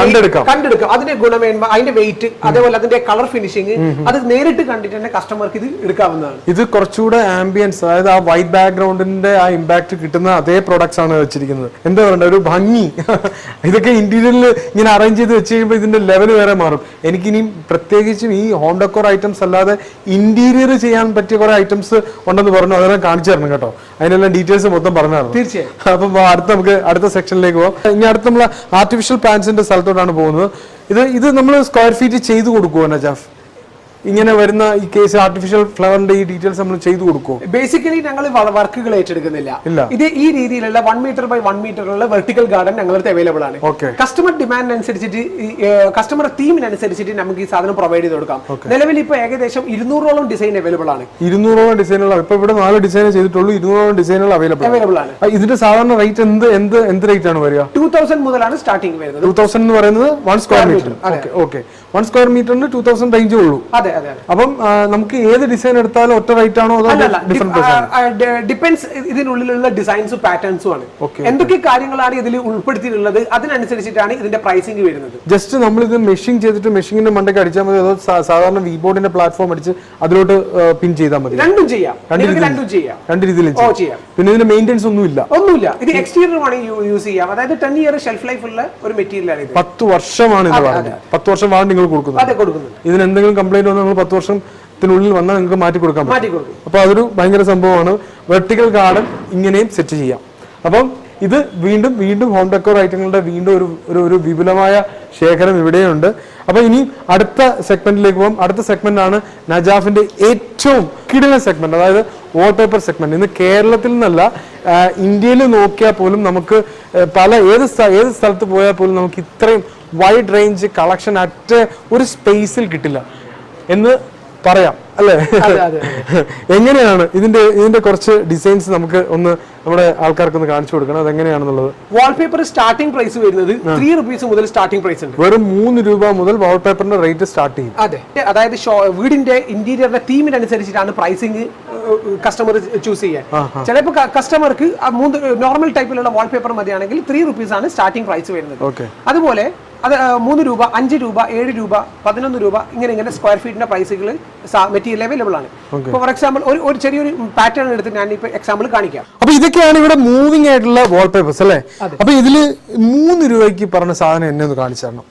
കണ്ടെടുക്കാം. അതിന്റെ ഗുണമേന്മ അതിന്റെ വെയിറ്റ് അതേപോലെ അതിന്റെ കളർ ഫിനിഷിങ് അത് നേരിട്ട് കണ്ടിട്ട് തന്നെ കസ്റ്റമർക്ക് ഇത് എടുക്കാവുന്നതാണ്. ഇത് കുറച്ചുകൂടെ ആംബിയൻസ് അതായത് ആ വൈറ്റ് ബാക്ക്ഗ്രൗണ്ടിന്റെ ആ ഇമ്പാക്ട് കിട്ടുന്ന അതേ പ്രോഡക്ട്സ് ആണ് വെച്ചിരിക്കുന്നത്. എന്താ പറയണ്ട? ഒരു ഭംഗി. ഇതൊക്കെ ഇന്റീരിയറിൽ ഇങ്ങനെ അറേഞ്ച് ചെയ്ത് വെച്ച് കഴിയുമ്പോൾ ഇതിന്റെ ലെവൽ വേറെ മാറും. എനിക്കിനി പ്രത്യേകിച്ചും ഈ ഹോം ഡെക്കോർ ഐറ്റംസ് അല്ലാതെ ഇന്റീരിയർ ചെയ്യാൻ പറ്റിയ കുറെ ഐറ്റംസ് ഉണ്ടെന്ന് പറഞ്ഞു. അതെല്ലാം കാണിച്ചു തരണം കേട്ടോ. അതിനെല്ലാം ഡീറ്റെയിൽസ് മൊത്തം പറഞ്ഞു തരണം തീർച്ചയായും. അപ്പം അടുത്ത നമുക്ക് അടുത്ത സെക്ഷനിലേക്ക് പോകാം ഇനി അടുത്ത നമ്മൾ ആർട്ടിഫിഷ്യൽ പ്ലാന്റ്സിന്റെ സ്ഥലത്തോട്ടാണ് പോകുന്നത്. ഇത് ഇത് നമ്മൾ സ്ക്വയർ ഫീറ്റ് ചെയ്ത് കൊടുക്കുമോ നജാഫ്? ഇങ്ങനെ വരുന്ന ഈ കേസ് ആർട്ടിഫിഷ്യൽ ഫ്ലവറിന്റെ ഈ ഡീറ്റെയിൽസ് നമ്മൾ ചെയ്തു കൊടുക്കും ബേസിക്കലി ഞങ്ങൾ വർക്കുകൾ ഏറ്റെടുക്കുന്നില്ല. ഇത് ഈ രീതിയിലുള്ള വൺ മീറ്റർ ബൈ വൺ മീറ്ററുള്ള വെർട്ടിക്കൽ ഗാർഡൻ ഞങ്ങളുടെ അവൈലബിൾ ആണ്. കസ്റ്റമർ ഡിമാൻഡ് അനുസരിച്ചിട്ട് കസ്റ്റമർ തീമിനനുസരിച്ചിട്ട് നമുക്ക് ഈ സാധനം പ്രൊവൈഡ് ചെയ്ത് കൊടുക്കാം. നിലവിൽ ഇപ്പൊ ഏകദേശം ഇരുന്നൂറോളം ഡിസൈൻ അവൈലബിൾ ആണ്. ഇരുന്നൂറോളം ഡിസൈനുകൾ ഇപ്പൊ ഇവിടെ നാല് ഡിസൈൻ ചെയ്തിട്ടുള്ളൂ. ഇരുന്നൂറോളം ഡിസൈനുകൾ അവൈലബിൾ അവൈലബിൾ ആണ്. ഇതിന്റെ സാധാരണ റേറ്റ് എന്ത് എന്ത് എന്ത് റേറ്റ് ആണ് വരിക? ടൂ തൗസൻഡ് മുതലാണ് സ്റ്റാർട്ടിംഗ് വരുന്നത്. ടൂ തൗസൻഡ് എന്ന് പറയുന്നത് one square metre okay okay one square മീറ്ററിന് ടൂ തൗസൻഡ് റേഞ്ചേ ഉള്ളൂ. അതെ അതെ അപ്പം നമുക്ക് ഏത് ഡിസൈൻ എടുത്താലും ഒറ്റ റേറ്റ് ആണോ ഡിപ്പെൻസ് ഇതിനുള്ളിലുള്ള ഡിസൈൻസും പാറ്റേൺസും ആണ്. എന്തൊക്കെ കാര്യങ്ങളാണ് ഇതിൽ ഉൾപ്പെടുത്തിയിട്ടുള്ളത്? അതിനനുസരിച്ചിട്ടാണ് ഇതിന്റെ പ്രൈസിംഗ് വരുന്നത്. ജസ്റ്റ് നമ്മൾ ഇത് മെഷീൻ ചെയ്തിട്ട് മെഷീനിന്റെ മണ്ടയ്ക്ക് അടിച്ചാൽ മതി. അതോ സാധാരണ വി ബോർഡിന്റെ പ്ലാറ്റ്ഫോം അടിച്ച് അതിലോട്ട് പിൻ ചെയ്താൽ മതി. രണ്ടും ചെയ്യാം. രണ്ടും ചെയ്യാം. രണ്ട് രീതിയിലും ചെയ്യാം. പിന്നെ ഇതിന് മെയിന്റെനൻസ് ഒന്നും ഇല്ല ഒന്നുമില്ല. ഇത് എക്സ്റ്റീരിയർ ആണ് യൂസ് ചെയ്യാം. അതായത് ടെൻ ഇയർ ഷെൽഫ് ലൈഫ് ഉള്ള ഒരു മെറ്റീരിയൽ ആണ് പത്ത് വർഷമാണ് ഇത് പത്ത് വർഷം വാറണ്ടി കൊടുക്കുന്നുണ്ട്. ഇതിന് എന്തെങ്കിലും കംപ്ലൈന്റ് വന്നാൽ നിങ്ങൾ പത്ത് വർഷത്തിനുള്ളിൽ വന്നാൽ നിങ്ങൾക്ക് മാറ്റി കൊടുക്കാം പറ്റും. അപ്പോൾ അതൊരു ഭയങ്കര സംഭവമാണ്. വെർട്ടിക്കൽ ഗാർഡൻ ഇങ്ങനെയും സെറ്റ് ചെയ്യാം. അപ്പം ഇത് വീണ്ടും വീണ്ടും ഹോം ഡെക്കോർ ഐറ്റങ്ങളുടെ വീണ്ടും ഒരു ഒരു ഒരു വിപുലമായ ശേഖരം ഇവിടെയുണ്ട്. അപ്പോൾ ഇനി അടുത്ത സെഗ്മെന്റിലേക്ക് പോകും. അടുത്ത സെഗ്മെന്റ് ആണ് നജാഫിന്റെ ഏറ്റവും കിടിലൻ സെഗ്മെന്റ് അതായത് വാൾപേപ്പർ സെഗ്മെന്റ് ഇന്ന് കേരളത്തിൽ നിന്നല്ല ഇന്ത്യയിൽ നോക്കിയാൽ പോലും നമുക്ക് പല ഏത് ഏത് സ്ഥലത്ത് പോയാൽ പോലും നമുക്ക് ഇത്രയും വൈഡ് റേഞ്ച് കളക്ഷൻ അറ്റ് ഒരു സ്പേസിൽ കിട്ടില്ല. എന്ന് പറയാം അല്ലേ? അതെ അതെ എങ്ങനെയാണ് ഇതിന്റെ ഇതിന്റെ കുറച്ച് ഡിസൈൻസ് നമുക്ക് ഒന്ന് നമ്മുടെ ആൾക്കാർക്ക് ഒന്ന് കാണിച്ചു കൊടുക്കണം. അതെങ്ങനെയാണെന്നുള്ളത്? വാൾപേപ്പർ സ്റ്റാർട്ടിംഗ് പ്രൈസ് വരുന്നത് ത്രീ റുപ്പീസ് മുതൽ സ്റ്റാർട്ടിംഗ് പ്രൈസ് ഉണ്ട്. വെറും മൂന്ന് രൂപ മുതൽ വാൾപേപ്പറിന്റെ റേറ്റ് സ്റ്റാർട്ട് ചെയ്യും. അതെ. അതായത് വീടിന്റെ ഇന്റീരിയറിന്റെ തീമിനനുസരിച്ചിട്ടാണ് പ്രൈസിങ് കസ്റ്റമർ ചൂസ് ചെയ്യാൻ. ചിലപ്പോൾ കസ്റ്റമർക്ക് മൂന്ന് നോർമൽ ടൈപ്പിലുള്ള വാൾപേപ്പർ മതിയാണെങ്കിൽ ത്രീ റുപ്പീസ് ആണ് സ്റ്റാർട്ടിംഗ് പ്രൈസ് വരുന്നത്. അതുപോലെ അത് മൂന്ന് രൂപ അഞ്ച് രൂപ ഏഴ് രൂപ പതിനൊന്ന് രൂപ ഇങ്ങനെ ഇങ്ങനെ സ്ക്വയർ ഫീറ്റിന്റെ പ്രൈസുകൾ മെറ്റീരിയൽ അവൈലബിൾ ആണ്. ഇപ്പോൾ ഫോർ എക്സാമ്പിൾ ഒരു ഒരു ചെറിയൊരു പാറ്റേൺ എടുത്ത് ഞാൻ ഇപ്പോൾ എക്സാമ്പിൾ കാണിക്കാം. അപ്പൊ ഇതൊക്കെയാണ് ഇവിടെ മൂവിങ് ആയിട്ടുള്ള വാൾപേപ്പേഴ്സ് അല്ലേ? അപ്പൊ ഇതിൽ മൂന്ന് രൂപയ്ക്ക് പറഞ്ഞ സാധനം എന്നെ ഒന്ന് കാണിച്ചു തരണം.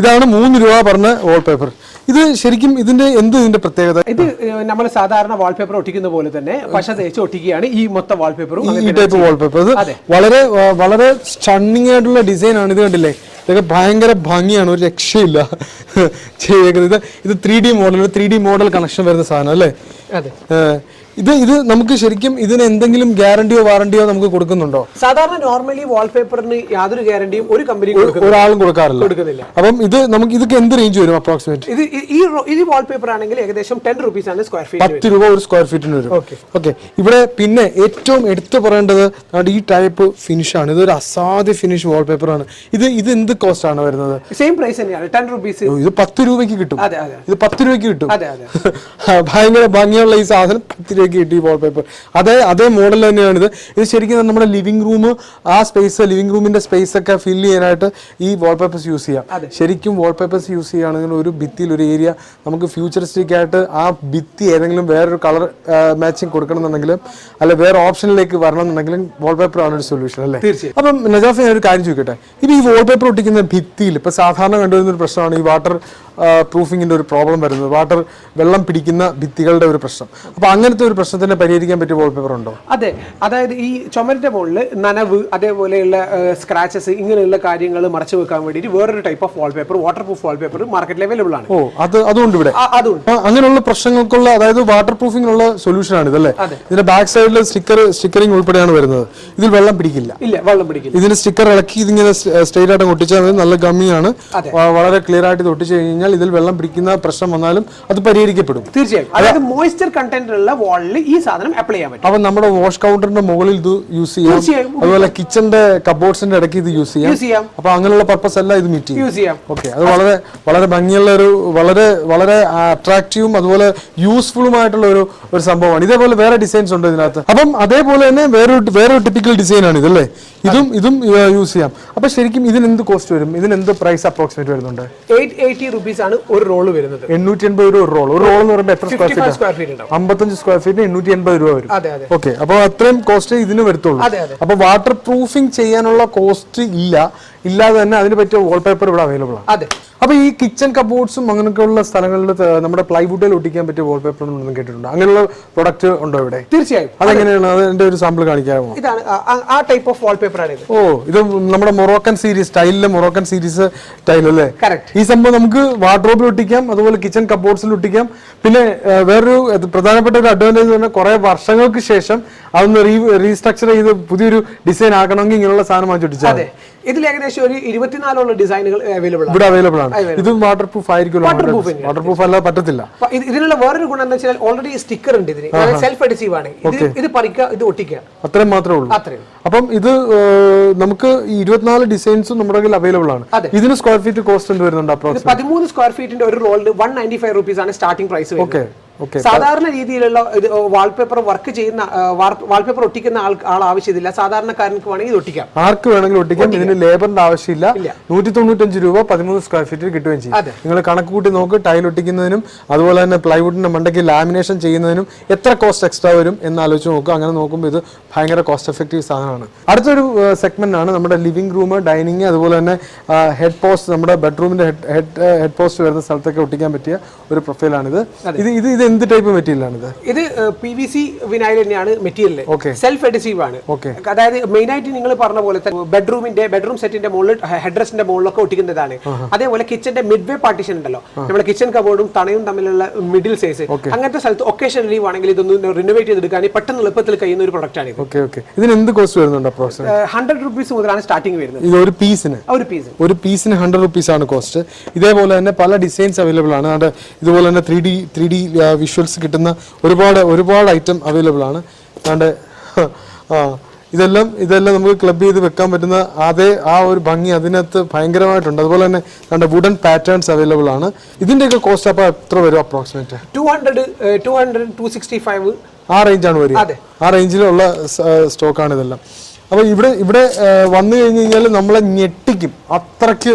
ഇതാണ് മൂന്ന് രൂപ പറഞ്ഞ വാൾപേപ്പർ ഇത് ശരിക്കും ഇതിന്റെ എന്ത് ഇതിന്റെ പ്രത്യേകത? ഇത് നമ്മൾ സാധാരണ വാൾപേപ്പർ ഒട്ടിക്കുന്ന പോലെ തന്നെ പശ തേച്ച് ഒട്ടിക്കുകയാണ് ഈ മൊത്തം വാൾപേപ്പറും ഈ ടൈപ്പ് വാൾപേപ്പർ വളരെ വളരെ സ്റ്റണ്ണിങ് ആയിട്ടുള്ള ഡിസൈൻ ആണ് ഇത് കണ്ടില്ലേ? ഇതൊക്കെ ഭയങ്കര ഭംഗിയാണ് ഒരു രക്ഷയില്ല. ചെയ്തേക്കുന്നത്. ഇത് three D model three D model connection വരുന്ന സാധനം അല്ലേ? അതെ. ഇത് ഇത് നമുക്ക് ശരിക്കും ഇതിന് എന്തെങ്കിലും ഗ്യാരണ്ടിയോ വാറണ്ടിയോ നമുക്ക് കൊടുക്കുന്നുണ്ടോ? സാധാരണ നോർമലി വാൾപേപ്പറിന് യാതൊരു ഗ്യാരണ്ടിയും ഒരു കമ്പനി ഒരാളും കൊടുക്കാറില്ല. കൊടുക്കുന്നില്ല. അപ്പം ഇത് നമുക്ക് ഇതൊക്കെ എന്ത് റേഞ്ച് വരും അപ്രോക്സിമേറ്റ് ഇത് ഈ- ഈ വാൾപേപ്പർ ആണെങ്കിൽ ഏകദേശം ടെൻ റുപ്പീസ് ആണ് സ്ക്വയർ ഫീറ്റ് പത്ത് രൂപ ഒരു സ്ക്വയർ ഫീറ്റിന് വരും. ഓക്കെ ഇവിടെ പിന്നെ ഏറ്റവും എടുത്തു പറയേണ്ടത് നമ്മുടെ ഈ ടൈപ്പ് ഫിനിഷ് ആണ്. ഇതൊരു അസാധ്യ ഫിനിഷ് വാൾപേപ്പർ ആണ്. ഇത് ഇത് എന്ത് കോസ്റ്റ് ആണ് വരുന്നത്? സെയിം പ്രൈസ് തന്നെയാണ്. ടെൻ റുപ്പീസ് ഇത് പത്ത് രൂപയ്ക്ക് കിട്ടും. ഇത് പത്ത് രൂപയ്ക്ക് കിട്ടും. ഭയങ്കര ഭംഗിയുള്ള ഈ സാധനം പത്ത് രൂപയ്ക്ക് കിട്ടി വാൾപേപ്പർ അതേ അതേ മോഡൽ തന്നെയാണ് ഇത് ഇത് ശരിക്കും നമ്മുടെ ലിവിംഗ് റൂം ആ സ്പേസ് ലിവിംഗ് റൂമിന്റെ സ്പേസ് ഒക്കെ ഫില്ല് ചെയ്യാനായിട്ട് ഈ വാൾപേപ്പേഴ്സ് യൂസ് ചെയ്യാം. ശരിക്കും വാൾപേപ്പേഴ്സ് യൂസ് ചെയ്യുകയാണെങ്കിൽ ഒരു ഭിത്തിയിൽ ഒരു ഏരിയ നമുക്ക് ഫ്യൂച്ചറിസ്റ്റിക് ആയിട്ട് ആ ഭിത്തി ഏതെങ്കിലും വേറൊരു കളർ മാച്ചിങ് കൊടുക്കണമെന്നുണ്ടെങ്കിലും അല്ല വേറെ ഓപ്ഷനിലേക്ക് വരണമെന്നുണ്ടെങ്കിലും വാൾപേപ്പർ ആണ് ഒരു സൊല്യൂഷൻ അല്ലേ? അപ്പം നജാഫ് ഞാൻ ഒരു കാര്യം ചോദിക്കട്ടെ? ഇപ്പൊ ഈ വാൾപേപ്പർ ഒട്ടിക്കുന്ന ഭിത്തിയിൽ ഇപ്പൊ സാധാരണ കണ്ടുവരുന്ന ഒരു പ്രശ്നമാണ് ഈ വാട്ടർ പ്രൂഫിങ്ങിന്റെ ഒരു പ്രോബ്ലം വരുന്നത്. വാട്ടർ വെള്ളം പിടിക്കുന്ന ഭിത്തികളുടെ ഒരു പ്രശ്നം. അപ്പൊ അങ്ങനത്തെ ഒരു പ്രശ്നത്തിനെ പരിഹരിക്കാൻ പറ്റിയ വാൾപേപ്പർ ഉണ്ടോ? അതെ അതായത് ഈ ചുമരിന്റെ മുകളിൽ നനവ് അതേപോലെയുള്ള സ്ക്രാച്ചസ് ഇങ്ങനെയുള്ള കാര്യങ്ങൾ മറച്ചു വെക്കാൻ വേണ്ടിയിട്ട് വേറൊരു type of wallpaper waterproof wallpaper മാർക്കറ്റിൽ അവൈലബിൾ ആണ്. ഓ അത് അതുകൊണ്ട് ഇവിടെ. അങ്ങനെയുള്ള പ്രശ്നങ്ങൾക്കുള്ള അതായത് വാട്ടർ പ്രൂഫിങ്ങിനുള്ള സൊല്യൂഷൻ ആണ് ഇതല്ലേ. ഇതിന്റെ ബാക്ക് സൈഡിൽ സ്റ്റിക്കർ സ്റ്റിക്കറിംഗ് ഉൾപ്പെടെയാണ് വരുന്നത്. ഇതിൽ വെള്ളം പിടിക്കില്ല. ഇല്ല വെള്ളം പിടിക്കില്ല. ഇതിന്റെ സ്റ്റിക്കർ ഇളക്കി ഇതിങ്ങനെ സ്ട്രെയിറ്റ് ആയിട്ട് ഒട്ടിച്ചാൽ മതി. നല്ല ഗമ്മിയാണ്. വളരെ ക്ലിയർ ആയിട്ട് ഇത് ഒട്ടിച്ചു കഴിഞ്ഞാൽ ഇതിൽ വെള്ളം പിടിക്കുന്ന പ്രശ്നം വന്നാലും അത് പരിഹരിക്കപ്പെടും. തീർച്ചയായും. അതായത് മോയ്സ്ചർ കണ്ടന്റ് ഉള്ള വാളിൽ ഈ സാധനം അപ്ലൈ ചെയ്യാൻ പറ്റും. അപ്പൊ നമ്മുടെ വാഷ് കൗണ്ടറിന്റെ മുകളിൽ ഇത് യൂസ് ചെയ്യാം. അതുപോലെ കിച്ചന്റെ കബോർഡ്സിന്റെ ഇടയ്ക്ക് ഇത് യൂസ് ചെയ്യാം. യൂസ് ചെയ്യാം. അപ്പൊ അങ്ങനെയുള്ള പർപ്പസ് എല്ലാം ഇത് മീറ്റ് ചെയ്യും. യൂസ് ചെയ്യാം. ഓക്കെ അത് വളരെ വളരെ ഭംഗിയുള്ള ഒരു വളരെ വളരെ അട്രാക്റ്റീവും അതുപോലെ യൂസ്ഫുള്ളുമായിട്ടുള്ള ഒരു ഒരു സംഭവമാണ്. ഇതേപോലെ വേറെ ഡിസൈൻസ് ഉണ്ട് ഇതിനകത്ത്. അപ്പം അതേപോലെ തന്നെ വേറൊരു വേറൊരു ടിപ്പിക്കൽ ഡിസൈൻ ആണ് ഇതല്ലേ? ഇതും ഇതും യൂസ് ചെയ്യാം. അപ്പൊ ശരിക്കും ഇതിന് എന്ത് കോസ്റ്റ് വരും? ഇതിന് എന്ത് പ്രൈസ് അപ്രോക്സിമേറ്റ് വരുന്നുണ്ട്? എയ്റ്റ് എയ്റ്റി റുപ്പീസ് ആണ് ഒരു റോൾ വരുന്നത്. എണ്ണൂറ്റി എൺപത് രൂപ ഒരു റോൾ ഒരു റോൾ എന്ന് പറയുമ്പോൾ എത്ര സ്ക്വയർ ഫീറ്റ് അമ്പത്തഞ്ച് സ്ക്വയർ ഫീറ്റ് സ്ക്വയർ ഫീറ്റിന് എണ്ണൂറ്റി എൺപത് രൂപ വരും ഓക്കെ അപ്പോൾ അത്രയും കോസ്റ്റ് ഇതിന് വരത്തുള്ളൂ അതെ, അതെ. അപ്പൊ വാട്ടർ പ്രൂഫിംഗ് ചെയ്യാനുള്ള കോസ്റ്റ് ഇല്ല. ഇല്ലാതെ തന്നെ അതിന് പറ്റിയ വാൾപേപ്പർ ഇവിടെ അവൈലബിൾ ആണ്. അതെ. അപ്പൊ ഈ കിച്ചൺ കബോർഡ്സും അങ്ങനെയൊക്കെയുള്ള സ്ഥലങ്ങളിൽ നമ്മുടെ പ്ലൈവുഡിൽ ഒട്ടിക്കാൻ പറ്റിയ വാൾപേപ്പർ ഒന്നും കേട്ടിട്ടുണ്ട്? അങ്ങനെയുള്ള പ്രൊഡക്റ്റ് ഉണ്ടോ ഇവിടെ? തീർച്ചയായും. അതെങ്ങനെയാണ്? അതിന്റെ ഒരു സാമ്പിൾ കാണിക്കാമോ? ഇതാണ് ആ- ടൈപ്പ് ഓഫ് വാൾപേപ്പർ ആണ് ഓ ഇത് നമ്മുടെ മൊറോക്കൻ സീരീസ് സ്റ്റൈലിലെ മൊറോക്കൻ സീരീസ് സ്റ്റൈൽ അല്ലേ. ഈ സംഭവം നമുക്ക് വാർഡ്രോബിൽ ഒട്ടിക്കാം അതുപോലെ കിച്ചൺ കബോർഡ്സിൽ ഒട്ടിക്കാം. പിന്നെ വേറൊരു പ്രധാനപ്പെട്ട ഒരു അഡ്വാന്റേജ് പറഞ്ഞാൽ കുറെ വർഷങ്ങൾക്ക് ശേഷം അതൊന്ന് റീ റീസ്ട്രക്ചർ ചെയ്ത് പുതിയൊരു ഡിസൈൻ ആക്കണമെങ്കിൽ ഇങ്ങനെയുള്ള സാധനം വാങ്ങിച്ചു ഒട്ടിച്ചാൽ അതെ. ഇതിൽ ഏകദേശം ഒരു ഇരുപത്തിനാലോളം ഡിസൈനുകൾ അവൈലബിൾ ഇവിടെ അവൈലബിൾ ആണ്. ഇതും വാട്ടർ പ്രൂഫ് ആയിരിക്കും വാട്ടർ പ്രൂഫ് വാട്ടർ പ്രൂഫ് അല്ലാതെ പറ്റത്തില്ല. ഇതിനുള്ള വേറൊരു ഗുണം എന്താ വെച്ചാൽ ഓൾറെഡി സ്റ്റിക്കർ ഉണ്ട് ഇതിന്. സെൽഫ് അഡിസീവ് ആണ്. ഇത് ഇത് പറിക്കുക ഇത് ഒട്ടിക്കുക. അത്രയും മാത്രമേ ഉള്ളൂ. അത്രയും അപ്പം ഇത് നമുക്ക് ഈ ഇരുപത്തിനാല് ഡിസൈൻസും നമ്മുടെ കയ്യിൽ അവൈലബിൾ ആണ്. ഇതിന് സ്ക്വയർ ഫീറ്റ് കോസ്റ്റ് എന്ത് വരുന്നുണ്ട് അപ്രോക്സിമേറ്റ് പതിമൂന്ന് സ്ക്വയർ ഫീറ്റിന്റെ ഒരു റോളിന് വൺ നയന്റി ഫൈവ് റുപ്പീസ് ആണ് സ്റ്റാർട്ടിംഗ് പ്രൈസ് ഓക്കെ സാധാരണ രീതിയിലുള്ള ഇത് വാൾപേപ്പർ വർക്ക് ചെയ്യുന്ന വാൾപേപ്പർ ഒട്ടിക്കുന്ന ആൾ ആൾ ആവശ്യമില്ല. സാധാരണക്കാരനക്ക് വേണമെങ്കിൽ ഒട്ടിക്കാം. ആർക്ക് വേണമെങ്കിൽ ഒട്ടിക്കാം. ഇതിന് ലേബറിന്റെ ആവശ്യമില്ല. നൂറ്റി തൊണ്ണൂറ്റഞ്ച് രൂപ പതിമൂന്ന് സ്ക്വയർ ഫീറ്റിൽ കിട്ടുകയും ചെയ്യും. നിങ്ങൾ കണക്ക് കൂട്ടി നോക്ക് ടൈൽ ഒട്ടിക്കുന്നതിനും അതുപോലെ തന്നെ പ്ലൈവുഡിന്റെ മണ്ടയ്ക്ക് ലാമിനേഷൻ ചെയ്യുന്നതിനും എത്ര കോസ്റ്റ് എക്സ്ട്രാ വരും എന്ന് ആലോചിച്ച് നോക്കുക. അങ്ങനെ നോക്കുമ്പോൾ ഇത് ഭയങ്കര കോസ്റ്റ് എഫക്റ്റീവ് സാധനമാണ്. അടുത്തൊരു സെഗ്മെന്റ് ആണ് നമ്മുടെ ലിവിംഗ് റൂം ഡൈനിങ് അതുപോലെ തന്നെ ഹെഡ് പോസ്റ്റ് നമ്മുടെ ബെഡ്റൂമിന്റെ ഹെഡ് ഹെഡ് പോസ്റ്റ് വരുന്ന സ്ഥലത്തൊക്കെ ഒട്ടിക്കാൻ പറ്റിയ ഒരു പ്രൊഫൈലാണിത് ഇത് ഇത് ഇത് എന്ത് ടൈപ്പ് മെറ്റീരിയലാണ് ഇത്? ഇത് പി വി സി വിനായിൽ തന്നെയാണ് മെറ്റീരിയൽ. സെൽഫ് അഡിസീവ് ആണ്. അതായത് മെയിൻ ആയിട്ട് നിങ്ങൾ പറഞ്ഞ പോലെ ബെഡ്റൂമിന്റെ ബെഡ്റൂം സെറ്റിന്റെ മുകളിൽ ഹെഡ്രസിന്റെ മുകളിലൊക്കെ ഒട്ടിക്കുന്നതാണ്. അതേപോലെ കിച്ചന്റെ മിഡ് വേ പാർട്ടീഷൻ ഉണ്ടല്ലോ. നമ്മുടെ കിച്ചൺ കബോർഡും തണയും തമ്മിലുള്ള മിഡിൽ സൈസ് അങ്ങനത്തെ സ്ഥലത്ത് ഒക്കേഷൻ ലീവ് ആണെങ്കിൽ ഇതൊന്ന് റിനോവേറ്റ് ചെയ്തെടുക്കാൻ പെട്ടെന്ന് എളുപ്പത്തിൽ കഴിയുന്ന ഒരു പ്രൊഡക്റ്റ് ആണ് ഓക്കെ ഓക്കെ ഇതിന് എന്ത് കോസ്റ്റ് വരുന്നുണ്ട് ഹൺഡ്രഡ് റുപ്പീസ് മുതലാണ് സ്റ്റാർട്ടിംഗ് വരുന്നത്. ഇത് ഒരു പീസിന് ഒരു പീസ് ഒരു പീസിന് ഹൺഡ്രഡ് റുപ്പീസ് ആണ് കോസ്റ്റ് ഇതേപോലെ തന്നെ പല ഡിസൈൻസ് അവൈലബിൾ ആണ്. അതുകൊണ്ട് ഇതുപോലെ തന്നെ three D three D visuals കിട്ടുന്ന ഒരുപാട് ഒരുപാട് ഐറ്റം അവൈലബിൾ ആണ്. അതുകൊണ്ട് ആ ഇതെല്ലാം ഇതെല്ലാം നമുക്ക് ക്ലബ് ചെയ്ത് വെക്കാൻ പറ്റുന്ന അതേ ആ ഒരു ഭംഗി അതിനകത്ത് ഭയങ്കരമായിട്ടുണ്ട്. അതുപോലെ തന്നെ നമ്മുടെ വുഡൻ പാറ്റേൺസ് അവൈലബിൾ ആണ്. ഇതിന്റെയൊക്കെ കോസ്റ്റ് അപ്പോൾ എത്ര വരും approximate two hundred two hundred two sixty five ആ റേഞ്ചാണ് വരിക. ആ റേഞ്ചിലുള്ള സ്റ്റോക്കാണ് ഇതെല്ലാം. അപ്പോൾ ഇവിടെ ഇവിടെ വന്നു കഴിഞ്ഞ് കഴിഞ്ഞാൽ നമ്മളെ ഞെട്ടിക്കും. അത്രയ്ക്ക്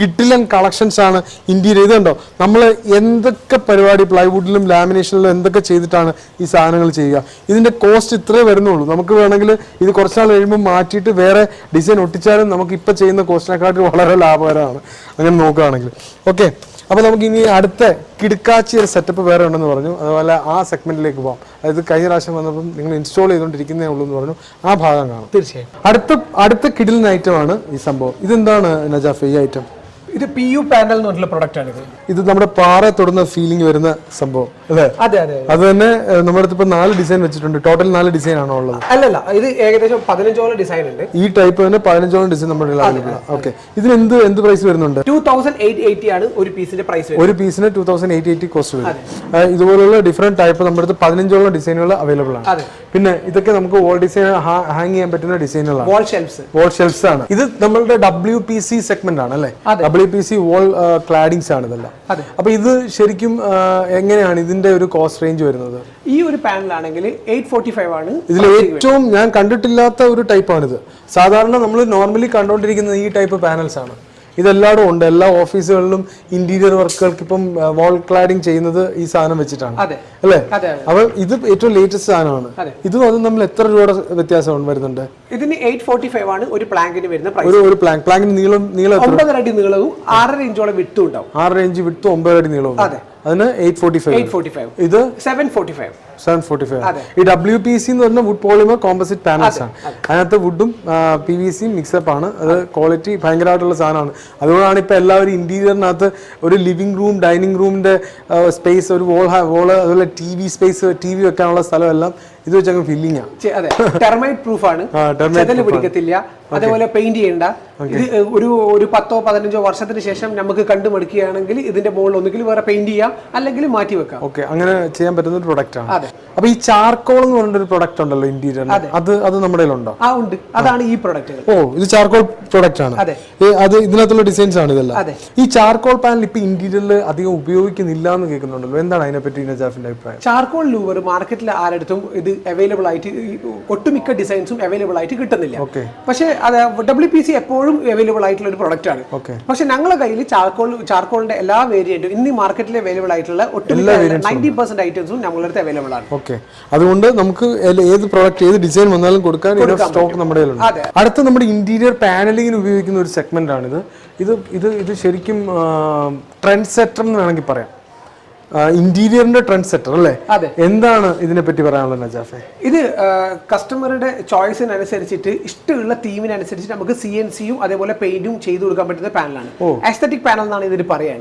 കിട്ടിലൻ കളക്ഷൻസ് ആണ് ഇന്ത്യയിൽ ഇത് കണ്ടോ നമ്മൾ എന്തൊക്കെ പരിപാടി പ്ലൈവുഡിലും ലാമിനേഷനിലും എന്തൊക്കെ ചെയ്തിട്ടാണ് ഈ സാധനങ്ങൾ ചെയ്യുക? ഇതിന്റെ കോസ്റ്റ് ഇത്രേ വരുന്നുള്ളൂ. നമുക്ക് വേണമെങ്കിൽ ഇത് കുറച്ച് നാൾ കഴിയുമ്പോൾ മാറ്റിയിട്ട് വേറെ ഡിസൈൻ ഒട്ടിച്ചാലും നമുക്ക് ഇപ്പം ചെയ്യുന്ന കോസ്റ്റിനെക്കാട്ടിൽ വളരെ ലാഭകരമാണ്. അങ്ങനെ നോക്കുകയാണെങ്കിൽ. ഓക്കെ അപ്പോൾ നമുക്ക് ഇനി അടുത്ത കിടക്കാച്ചി ഒരു സെറ്റപ്പ് വേറെ ഉണ്ടെന്ന് പറഞ്ഞു. അതുപോലെ ആ സെഗ്മെന്റിലേക്ക് പോകാം അതായത് കഴിഞ്ഞ പ്രാവശ്യം വന്നപ്പം നിങ്ങൾ ഇൻസ്റ്റാൾ ചെയ്തുകൊണ്ടിരിക്കുന്നേ ഉള്ളൂ എന്ന് പറഞ്ഞു. ആ ഭാഗം കാണാം. തീർച്ചയായും. അടുത്ത അടുത്ത കിടിലിന് ഐറ്റമാണ് ഈ സംഭവം. ഇതെന്താണ് നജാഫ് ഈ ഐറ്റം ഇത് പി യു പാനൽ എന്ന് പറഞ്ഞിട്ടുള്ള പ്രൊഡക്റ്റ് ആണ് ഇത്. നമ്മുടെ പാറ തൊടുന്ന ഫീലിംഗ് വരുന്ന സംഭവം അല്ലേ? അതെ അതെ അത്. തന്നെ നമ്മുടെ അടുത്ത് ഇപ്പൊ നാല് ഡിസൈൻ വെച്ചിട്ടുണ്ട്. ടോട്ടൽ നാല് ഡിസൈൻ ആണോ ഉള്ളത്? അല്ലല്ല ഇത് ഏകദേശം പതിനഞ്ചോളം ഡിസൈൻ ഉണ്ട്. ഈ ടൈപ്പ് തന്നെ പതിനഞ്ചോളം ഡിസൈൻ നമ്മുടെ ഓക്കെ ഇതിന് എന്ത് എന്ത് പ്രൈസ് വരുന്നുണ്ട്? ടൂ തൗസൻഡ് എയ്റ്റ് എയ്റ്റി ആണ് ഒരു പീസിന്റെ പ്രൈസ് ഒരു പീസിന് two thousand eight eighty cost വരും. ഇതുപോലുള്ള ഡിഫറെന്റ് ടൈപ്പ് നമ്മുടെ അടുത്ത് പതിനഞ്ചോളം ഡിസൈനുകൾ അവൈലബിൾ ആണ്. പിന്നെ ഇതൊക്കെ നമുക്ക് വോൾ ഡിസൈൻ ഹാങ് ചെയ്യാൻ പറ്റുന്ന ഡിസൈനുകളാണ് വാൾ ഷെൽഫ്സ് വോൾ ഷെൽഫ്സ് ആണ്. ഇത് നമ്മളുടെ ഡബ്ല്യു പി സി സെഗ്മെന്റ് ആണ് അല്ലേ? W P C wall claddings ആണ് ഇതെല്ലാം അതെ. അപ്പൊ ഇത് ശരിക്കും എങ്ങനെയാണ് ഇതിന്റെ ഒരു കോസ്റ്റ് റേഞ്ച് വരുന്നത്? ഈ ഒരു പാനലാണെങ്കിൽ എയ്റ്റ് ഫോർട്ടി ഫൈവ് ആണ് ഇതിൽ ഏറ്റവും ഞാൻ കണ്ടിട്ടില്ലാത്ത ഒരു ടൈപ്പാണിത്. സാധാരണ നമ്മൾ നോർമലി കണ്ടുകൊണ്ടിരിക്കുന്നത് ഈ ടൈപ്പ് പാനൽസ് ആണ്. ഇതെല്ലായിടും ഉണ്ട്. എല്ലാ ഓഫീസുകളിലും ഇന്റീരിയർ വർക്കുകൾക്ക് ഇപ്പം വാൾ ക്ലാഡിങ് ചെയ്യുന്നത് ഈ സാധനം വെച്ചിട്ടാണ്. അല്ലേ? അപ്പൊ ഇത് ഏറ്റവും ലേറ്റസ്റ്റ് സാധനമാണ്. ഇതും അതും തമ്മിൽ എത്ര രൂപയുടെ വ്യത്യാസം വരുന്നുണ്ട്? ഇതിന് എയ്റ്റ് ഫോർട്ടി ഫൈവ് ആണ് ഒരു പ്ലാങ്കിന് വരുന്ന പ്രൈസ് ഒരു പ്ലാങ്ക് പ്ലാങ്കിന് നീളം നീളം ഒമ്പതര അടി നീളവും ആറര ഇഞ്ചോളം വിട്ടും ഉണ്ടാവും. ആറ് ഇഞ്ച് വിട്ട് ഒമ്പതര അടി നീളവും അതെ. അതിന് eight forty five eight forty five ഇത് seven forty five seven forty five. ഈ ഡബ്ല്യു പി സി എന്ന് പറഞ്ഞ വുഡ് പോളിമർ കോമ്പസിറ്റ് പാനൽസ് ആണ്. അതിനകത്ത് വുഡും പി വി സിയും മിക്സപ്പ് ആണ്. അത് ക്വാളിറ്റി ഭയങ്കരമായിട്ടുള്ള സാധനമാണ്. അതുകൊണ്ടാണ് ഇപ്പൊ എല്ലാവരും ഇന്റീരിയറിനകത്ത് ഒരു ലിവിംഗ് റൂം ഡൈനിങ് റൂമിന്റെ സ്പേസ് ഒരു വോൾ വോൾ അതുപോലെ T V space T V വെക്കാനുള്ള സ്ഥലമെല്ലാം ഇത് വെച്ചങ്ങ് ഫില്ലിങ്ങാ അതെ. ടെർമൈറ്റ് പ്രൂഫ് ആണ്. പിടിക്കത്തില്ല. അതേപോലെ പെയിന്റ് ചെയ്യണ്ട. ഇത് ഒരു ഒരു പത്തോ പതിനഞ്ചോ വർഷത്തിന് ശേഷം നമുക്ക് കണ്ടുമടുക്കുകയാണെങ്കിൽ ഇതിന്റെ മുകളിൽ ഒന്നുകിൽ വേറെ പെയിന്റ് ചെയ്യാം അല്ലെങ്കിൽ മാറ്റി വെക്കാം. ഓക്കെ അങ്ങനെ ചെയ്യാൻ പറ്റുന്ന ഒരു പ്രൊഡക്റ്റ് ആണ്. അപ്പൊ ഈ ചാർക്കോൾ എന്ന് പറഞ്ഞൊരു പ്രൊഡക്റ്റ് ഉണ്ടല്ലോ ഇന്റീരിയർ അത്. അത് നമ്മുടെ ഉണ്ടോ ആ ഉണ്ട്. അതാണ് ഈ പ്രൊഡക്റ്റ് ഓ ഇത് ചാർക്കോൾ പ്രൊഡക്റ്റ് ആണ്. അതെ. ഇതിനകത്തുള്ള ഡിസൈൻസ് ആണ് ഇതെല്ലാം. ഈ ചാർക്കോൾ പാനൽ ഇപ്പൊ ഇന്റീരിയറിൽ അധികം ഉപയോഗിക്കുന്നില്ല എന്ന് കേൾക്കുന്നുണ്ടല്ലോ. എന്താണ് അതിനെ പറ്റി നജാഫിന്റെ അഭിപ്രായം? ചാർക്കോൾ ലൂവർ മാർക്കറ്റിൽ ആരെടുത്തും ഇത് അവൈലബിൾ ആയിട്ട് ഒട്ടുമിക്ക ഡിസൈൻസും അവൈലബിൾ ആയിട്ട് കിട്ടുന്നില്ല. ഓക്കെ പക്ഷേ അത് ഡബ്ല്യു പി സി എപ്പോഴും അവൈലബിൾ ആയിട്ടുള്ള ഒരു പ്രോഡക്റ്റ് ആണ് പക്ഷെ ഞങ്ങളുടെ കയ്യിൽ ചാർക്കോൾ ചാർക്കോളിന്റെ എല്ലാ വേരിയന്റും ഇന്ന് മാർക്കറ്റിൽ അവൈലബിൾ ആയിട്ടുള്ള ഒട്ടുമിക്ക നയന്റി പെർസെന്റ് ഐറ്റംസും ഞങ്ങളുടെ അടുത്ത് അവൈലബിൾ ആണ്. ഓക്കെ അതുകൊണ്ട് നമുക്ക് ഏത് പ്രോഡക്റ്റ് ഏത് ഡിസൈൻ വന്നാലും കൊടുക്കാൻ സ്റ്റോക്ക് നമ്മുടെ കയ്യിലുണ്ട്. അടുത്ത നമ്മുടെ ഇന്റീരിയർ പാനലിങ്ങിന് ഉപയോഗിക്കുന്ന ഒരു സെഗ്മെന്റ് ആണിത്. ഇത് ഇത് ഇത് ശരിക്കും ട്രെൻഡ് സെറ്റർ എന്ന് വേണമെങ്കിൽ പറയാം. ഇന്റീരിയറിന്റെ ട്രെൻഡ് സെറ്റർ അല്ലേ. എന്താണ് ഇതിനെ പറ്റി പറയാനുള്ളത് നജാഫെ? ഇത് കസ്റ്റമറുടെ ചോയ്സിനനുസരിച്ചിട്ട് ഇഷ്ടമുള്ള തീമിനനുസരിച്ച് നമുക്ക് സി എൻ സിയും അതേപോലെ പെയിന്റും ചെയ്തു കൊടുക്കാൻ പറ്റുന്ന പാനലാണ് എസ്തറ്റിക് പാനൽ എന്നാണ് ഇതിന് പറയാൻ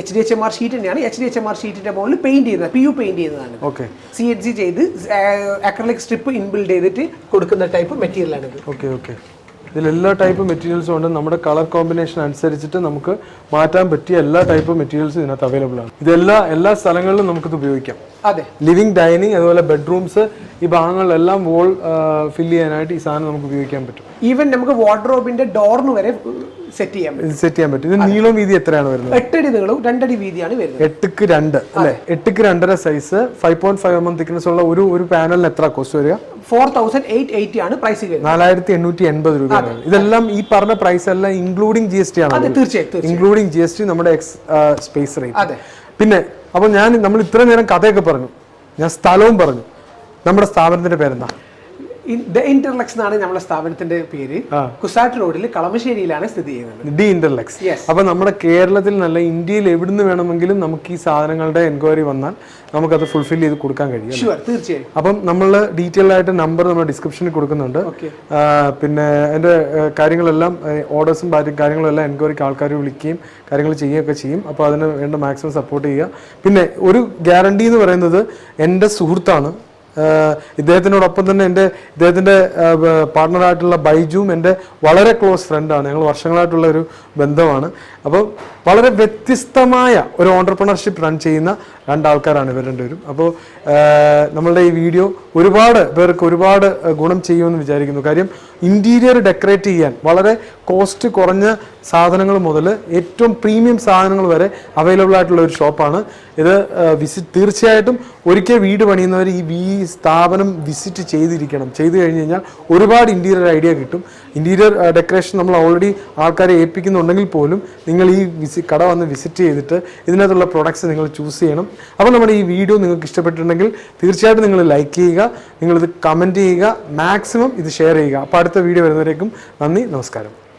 H D H M R sheet തന്നെയാണ്. H D H M R ഷീറ്റിന്റെ മുകളിൽ പെയിന്റ് ചെയ്യുന്നത് പി യു പെയിന്റ് ചെയ്യുന്നതാണ്. ഓക്കെ. സി എൻ സി ചെയ്ത് അക്രലിക് സ്ട്രിപ്പ് ഇൻബിൽഡ് ചെയ്തിട്ട് കൊടുക്കുന്ന ടൈപ്പ് മെറ്റീരിയലാണ് ഇത് ഓക്കെ ഓക്കെ. ഇതിൽ എല്ലാ ടൈപ്പ് മെറ്റീരിയൽസും ഉണ്ട്. നമ്മുടെ കളർ കോമ്പിനേഷൻ അനുസരിച്ചിട്ട് നമുക്ക് മാറ്റാൻ പറ്റിയ എല്ലാ ടൈപ്പ് മെറ്റീരിയൽസും ഇതിനകത്ത് അവൈലബിൾ ആണ്. ഇതെല്ലാ എല്ലാ സ്ഥലങ്ങളിലും നമുക്കിത് ഉപയോഗിക്കാം. അതെ. ലിവിങ് ഡൈനിങ് അതുപോലെ ബെഡ്റൂംസ് ഈ ഭാഗങ്ങളിലെല്ലാം വോൾ ഫില്ല് ചെയ്യാനായിട്ട് ഈ സാധനം നമുക്ക് ഉപയോഗിക്കാൻ പറ്റും. ഈവൻ നമുക്ക് വാർഡ്രോബിന്റെ ഡോറിന് വരെ സെറ്റ് ചെയ്യാൻ പറ്റും. സെറ്റ് ചെയ്യാൻ പറ്റും. ഇത് നീളം വീതി എത്രയാണ് വരുന്നത്? എട്ടടി നീളവും രണ്ടടി വീതിയാണ് വരുന്നത്. എട്ടുക്ക് രണ്ട് അല്ലേ? എട്ടുക്ക് രണ്ടര size five point five M M thickness ഉള്ള ഒരു ഒരു പാനലിന് എത്ര കോസ്റ്റ് വരിക? ഫോർ തൗസൻഡ് എയ്റ്റ് എയ്റ്റി ആണ് പ്രൈസ് നാലായിരത്തി എണ്ണൂറ്റി എൺപത് രൂപയാണ്. ഇതെല്ലാം ഈ പറഞ്ഞ പ്രൈസ് എല്ലാം ഇൻക്ലൂഡിംഗ് ജി എസ് ടി ആണ് തീർച്ചയായും. ഇൻക്ലൂഡിംഗ് ജി എസ് ടി നമ്മുടെ എക്സ് സ്പേസ് റേറ്റ് അതെ. പിന്നെ അപ്പോൾ ഞാൻ നമ്മൾ ഇത്ര നേരം കഥയൊക്കെ പറഞ്ഞു. ഞാൻ സ്ഥലവും പറഞ്ഞു. നമ്മുടെ സ്ഥാപനത്തിന്റെ പേരെന്താ? ദ ഇന്റർലക്സ് എന്നാണ് നമ്മുടെ സ്ഥാപനത്തിന്റെ പേര്. കുസാറ്റ് റോഡിൽ കളമശ്ശേരിയിലാണ് സ്ഥിതി ചെയ്യുന്നത്. The Interlux. അപ്പൊ നമ്മുടെ കേരളത്തിൽ നല്ല ഇന്ത്യയിൽ എവിടുന്ന് വേണമെങ്കിലും നമുക്ക് ഈ സാധനങ്ങളുടെ എൻക്വയറി വന്നാൽ നമുക്കത് ഫുൾഫിൽ ചെയ്ത് കൊടുക്കാൻ കഴിയും ഷുവർ തീർച്ചയായും. അപ്പം നമ്മൾ ഡീറ്റെയിൽ ആയിട്ട് നമ്പർ നമ്മൾ ഡിസ്ക്രിപ്ഷനിൽ കൊടുക്കുന്നുണ്ട്. പിന്നെ അതിന്റെ കാര്യങ്ങളെല്ലാം ഓർഡേഴ്സും കാര്യങ്ങളും എല്ലാം എൻക്വയറിക്ക് ആൾക്കാർ വിളിക്കുകയും കാര്യങ്ങൾ ചെയ്യുകയൊക്കെ ചെയ്യും. അപ്പോൾ അതിന് വേണ്ട മാക്സിമം സപ്പോർട്ട് ചെയ്യുക. പിന്നെ ഒരു ഗ്യാരണ്ടി എന്ന് പറയുന്നത് എന്റെ സുഹൃത്താണ്. ഇദ്ദേഹത്തിനോടൊപ്പം തന്നെ എന്റെ ഇദ്ദേഹത്തിന്റെ പാർട്ട്ണറായിട്ടുള്ള ബൈജുവും എന്റെ വളരെ ക്ലോസ് ഫ്രണ്ടാണ്. ഞങ്ങൾ വർഷങ്ങളായിട്ടുള്ള ഒരു ബന്ധമാണ്. അപ്പോൾ വളരെ വ്യത്യസ്തമായ ഒരു ഓണ്ടർപ്രണർഷിപ്പ് റൺ ചെയ്യുന്ന രണ്ടാൾക്കാരാണ് ഇവർ രണ്ടുപേരും. അപ്പോൾ നമ്മളുടെ ഈ വീഡിയോ ഒരുപാട് പേർക്ക് ഒരുപാട് ഗുണം ചെയ്യുമെന്ന് വിചാരിക്കുന്നു. കാര്യം ഇന്റീരിയർ ഡെക്കറേറ്റ് ചെയ്യാൻ വളരെ കോസ്റ്റ് കുറഞ്ഞ സാധനങ്ങൾ മുതൽ ഏറ്റവും പ്രീമിയം സാധനങ്ങൾ വരെ അവൈലബിൾ ആയിട്ടുള്ള ഒരു ഷോപ്പാണ് ഇത് വിസിറ്റ് തീർച്ചയായിട്ടും ഒരിക്കൽ വീട് പണിയുന്നവർ ഈ ഈ സ്ഥാപനം വിസിറ്റ് ചെയ്തിരിക്കണം. ചെയ്തു കഴിഞ്ഞ് കഴിഞ്ഞാൽ ഒരുപാട് ഇന്റീരിയർ ഐഡിയ കിട്ടും. ഇന്റീരിയർ ഡെക്കറേഷൻ നമ്മൾ ഓൾറെഡി ആൾക്കാരെ ഏൽപ്പിക്കുന്നുണ്ടെങ്കിൽ പോലും നിങ്ങൾ ഈ വിസി കട വന്ന് വിസിറ്റ് ചെയ്തിട്ട് ഇതിനകത്തുള്ള പ്രൊഡക്ട്സ് നിങ്ങൾ ചൂസ് ചെയ്യണം. അപ്പോൾ നമ്മുടെ ഈ വീഡിയോ നിങ്ങൾക്ക് ഇഷ്ടപ്പെട്ടിട്ടുണ്ടെങ്കിൽ തീർച്ചയായിട്ടും നിങ്ങൾ ലൈക്ക് ചെയ്യുക നിങ്ങളിത് കമന്റ് ചെയ്യുക മാക്സിമം ഇത് ഷെയർ ചെയ്യുക. അപ്പോൾ അടുത്ത വീഡിയോ വരുന്നവരേക്കും നന്ദി നമസ്കാരം.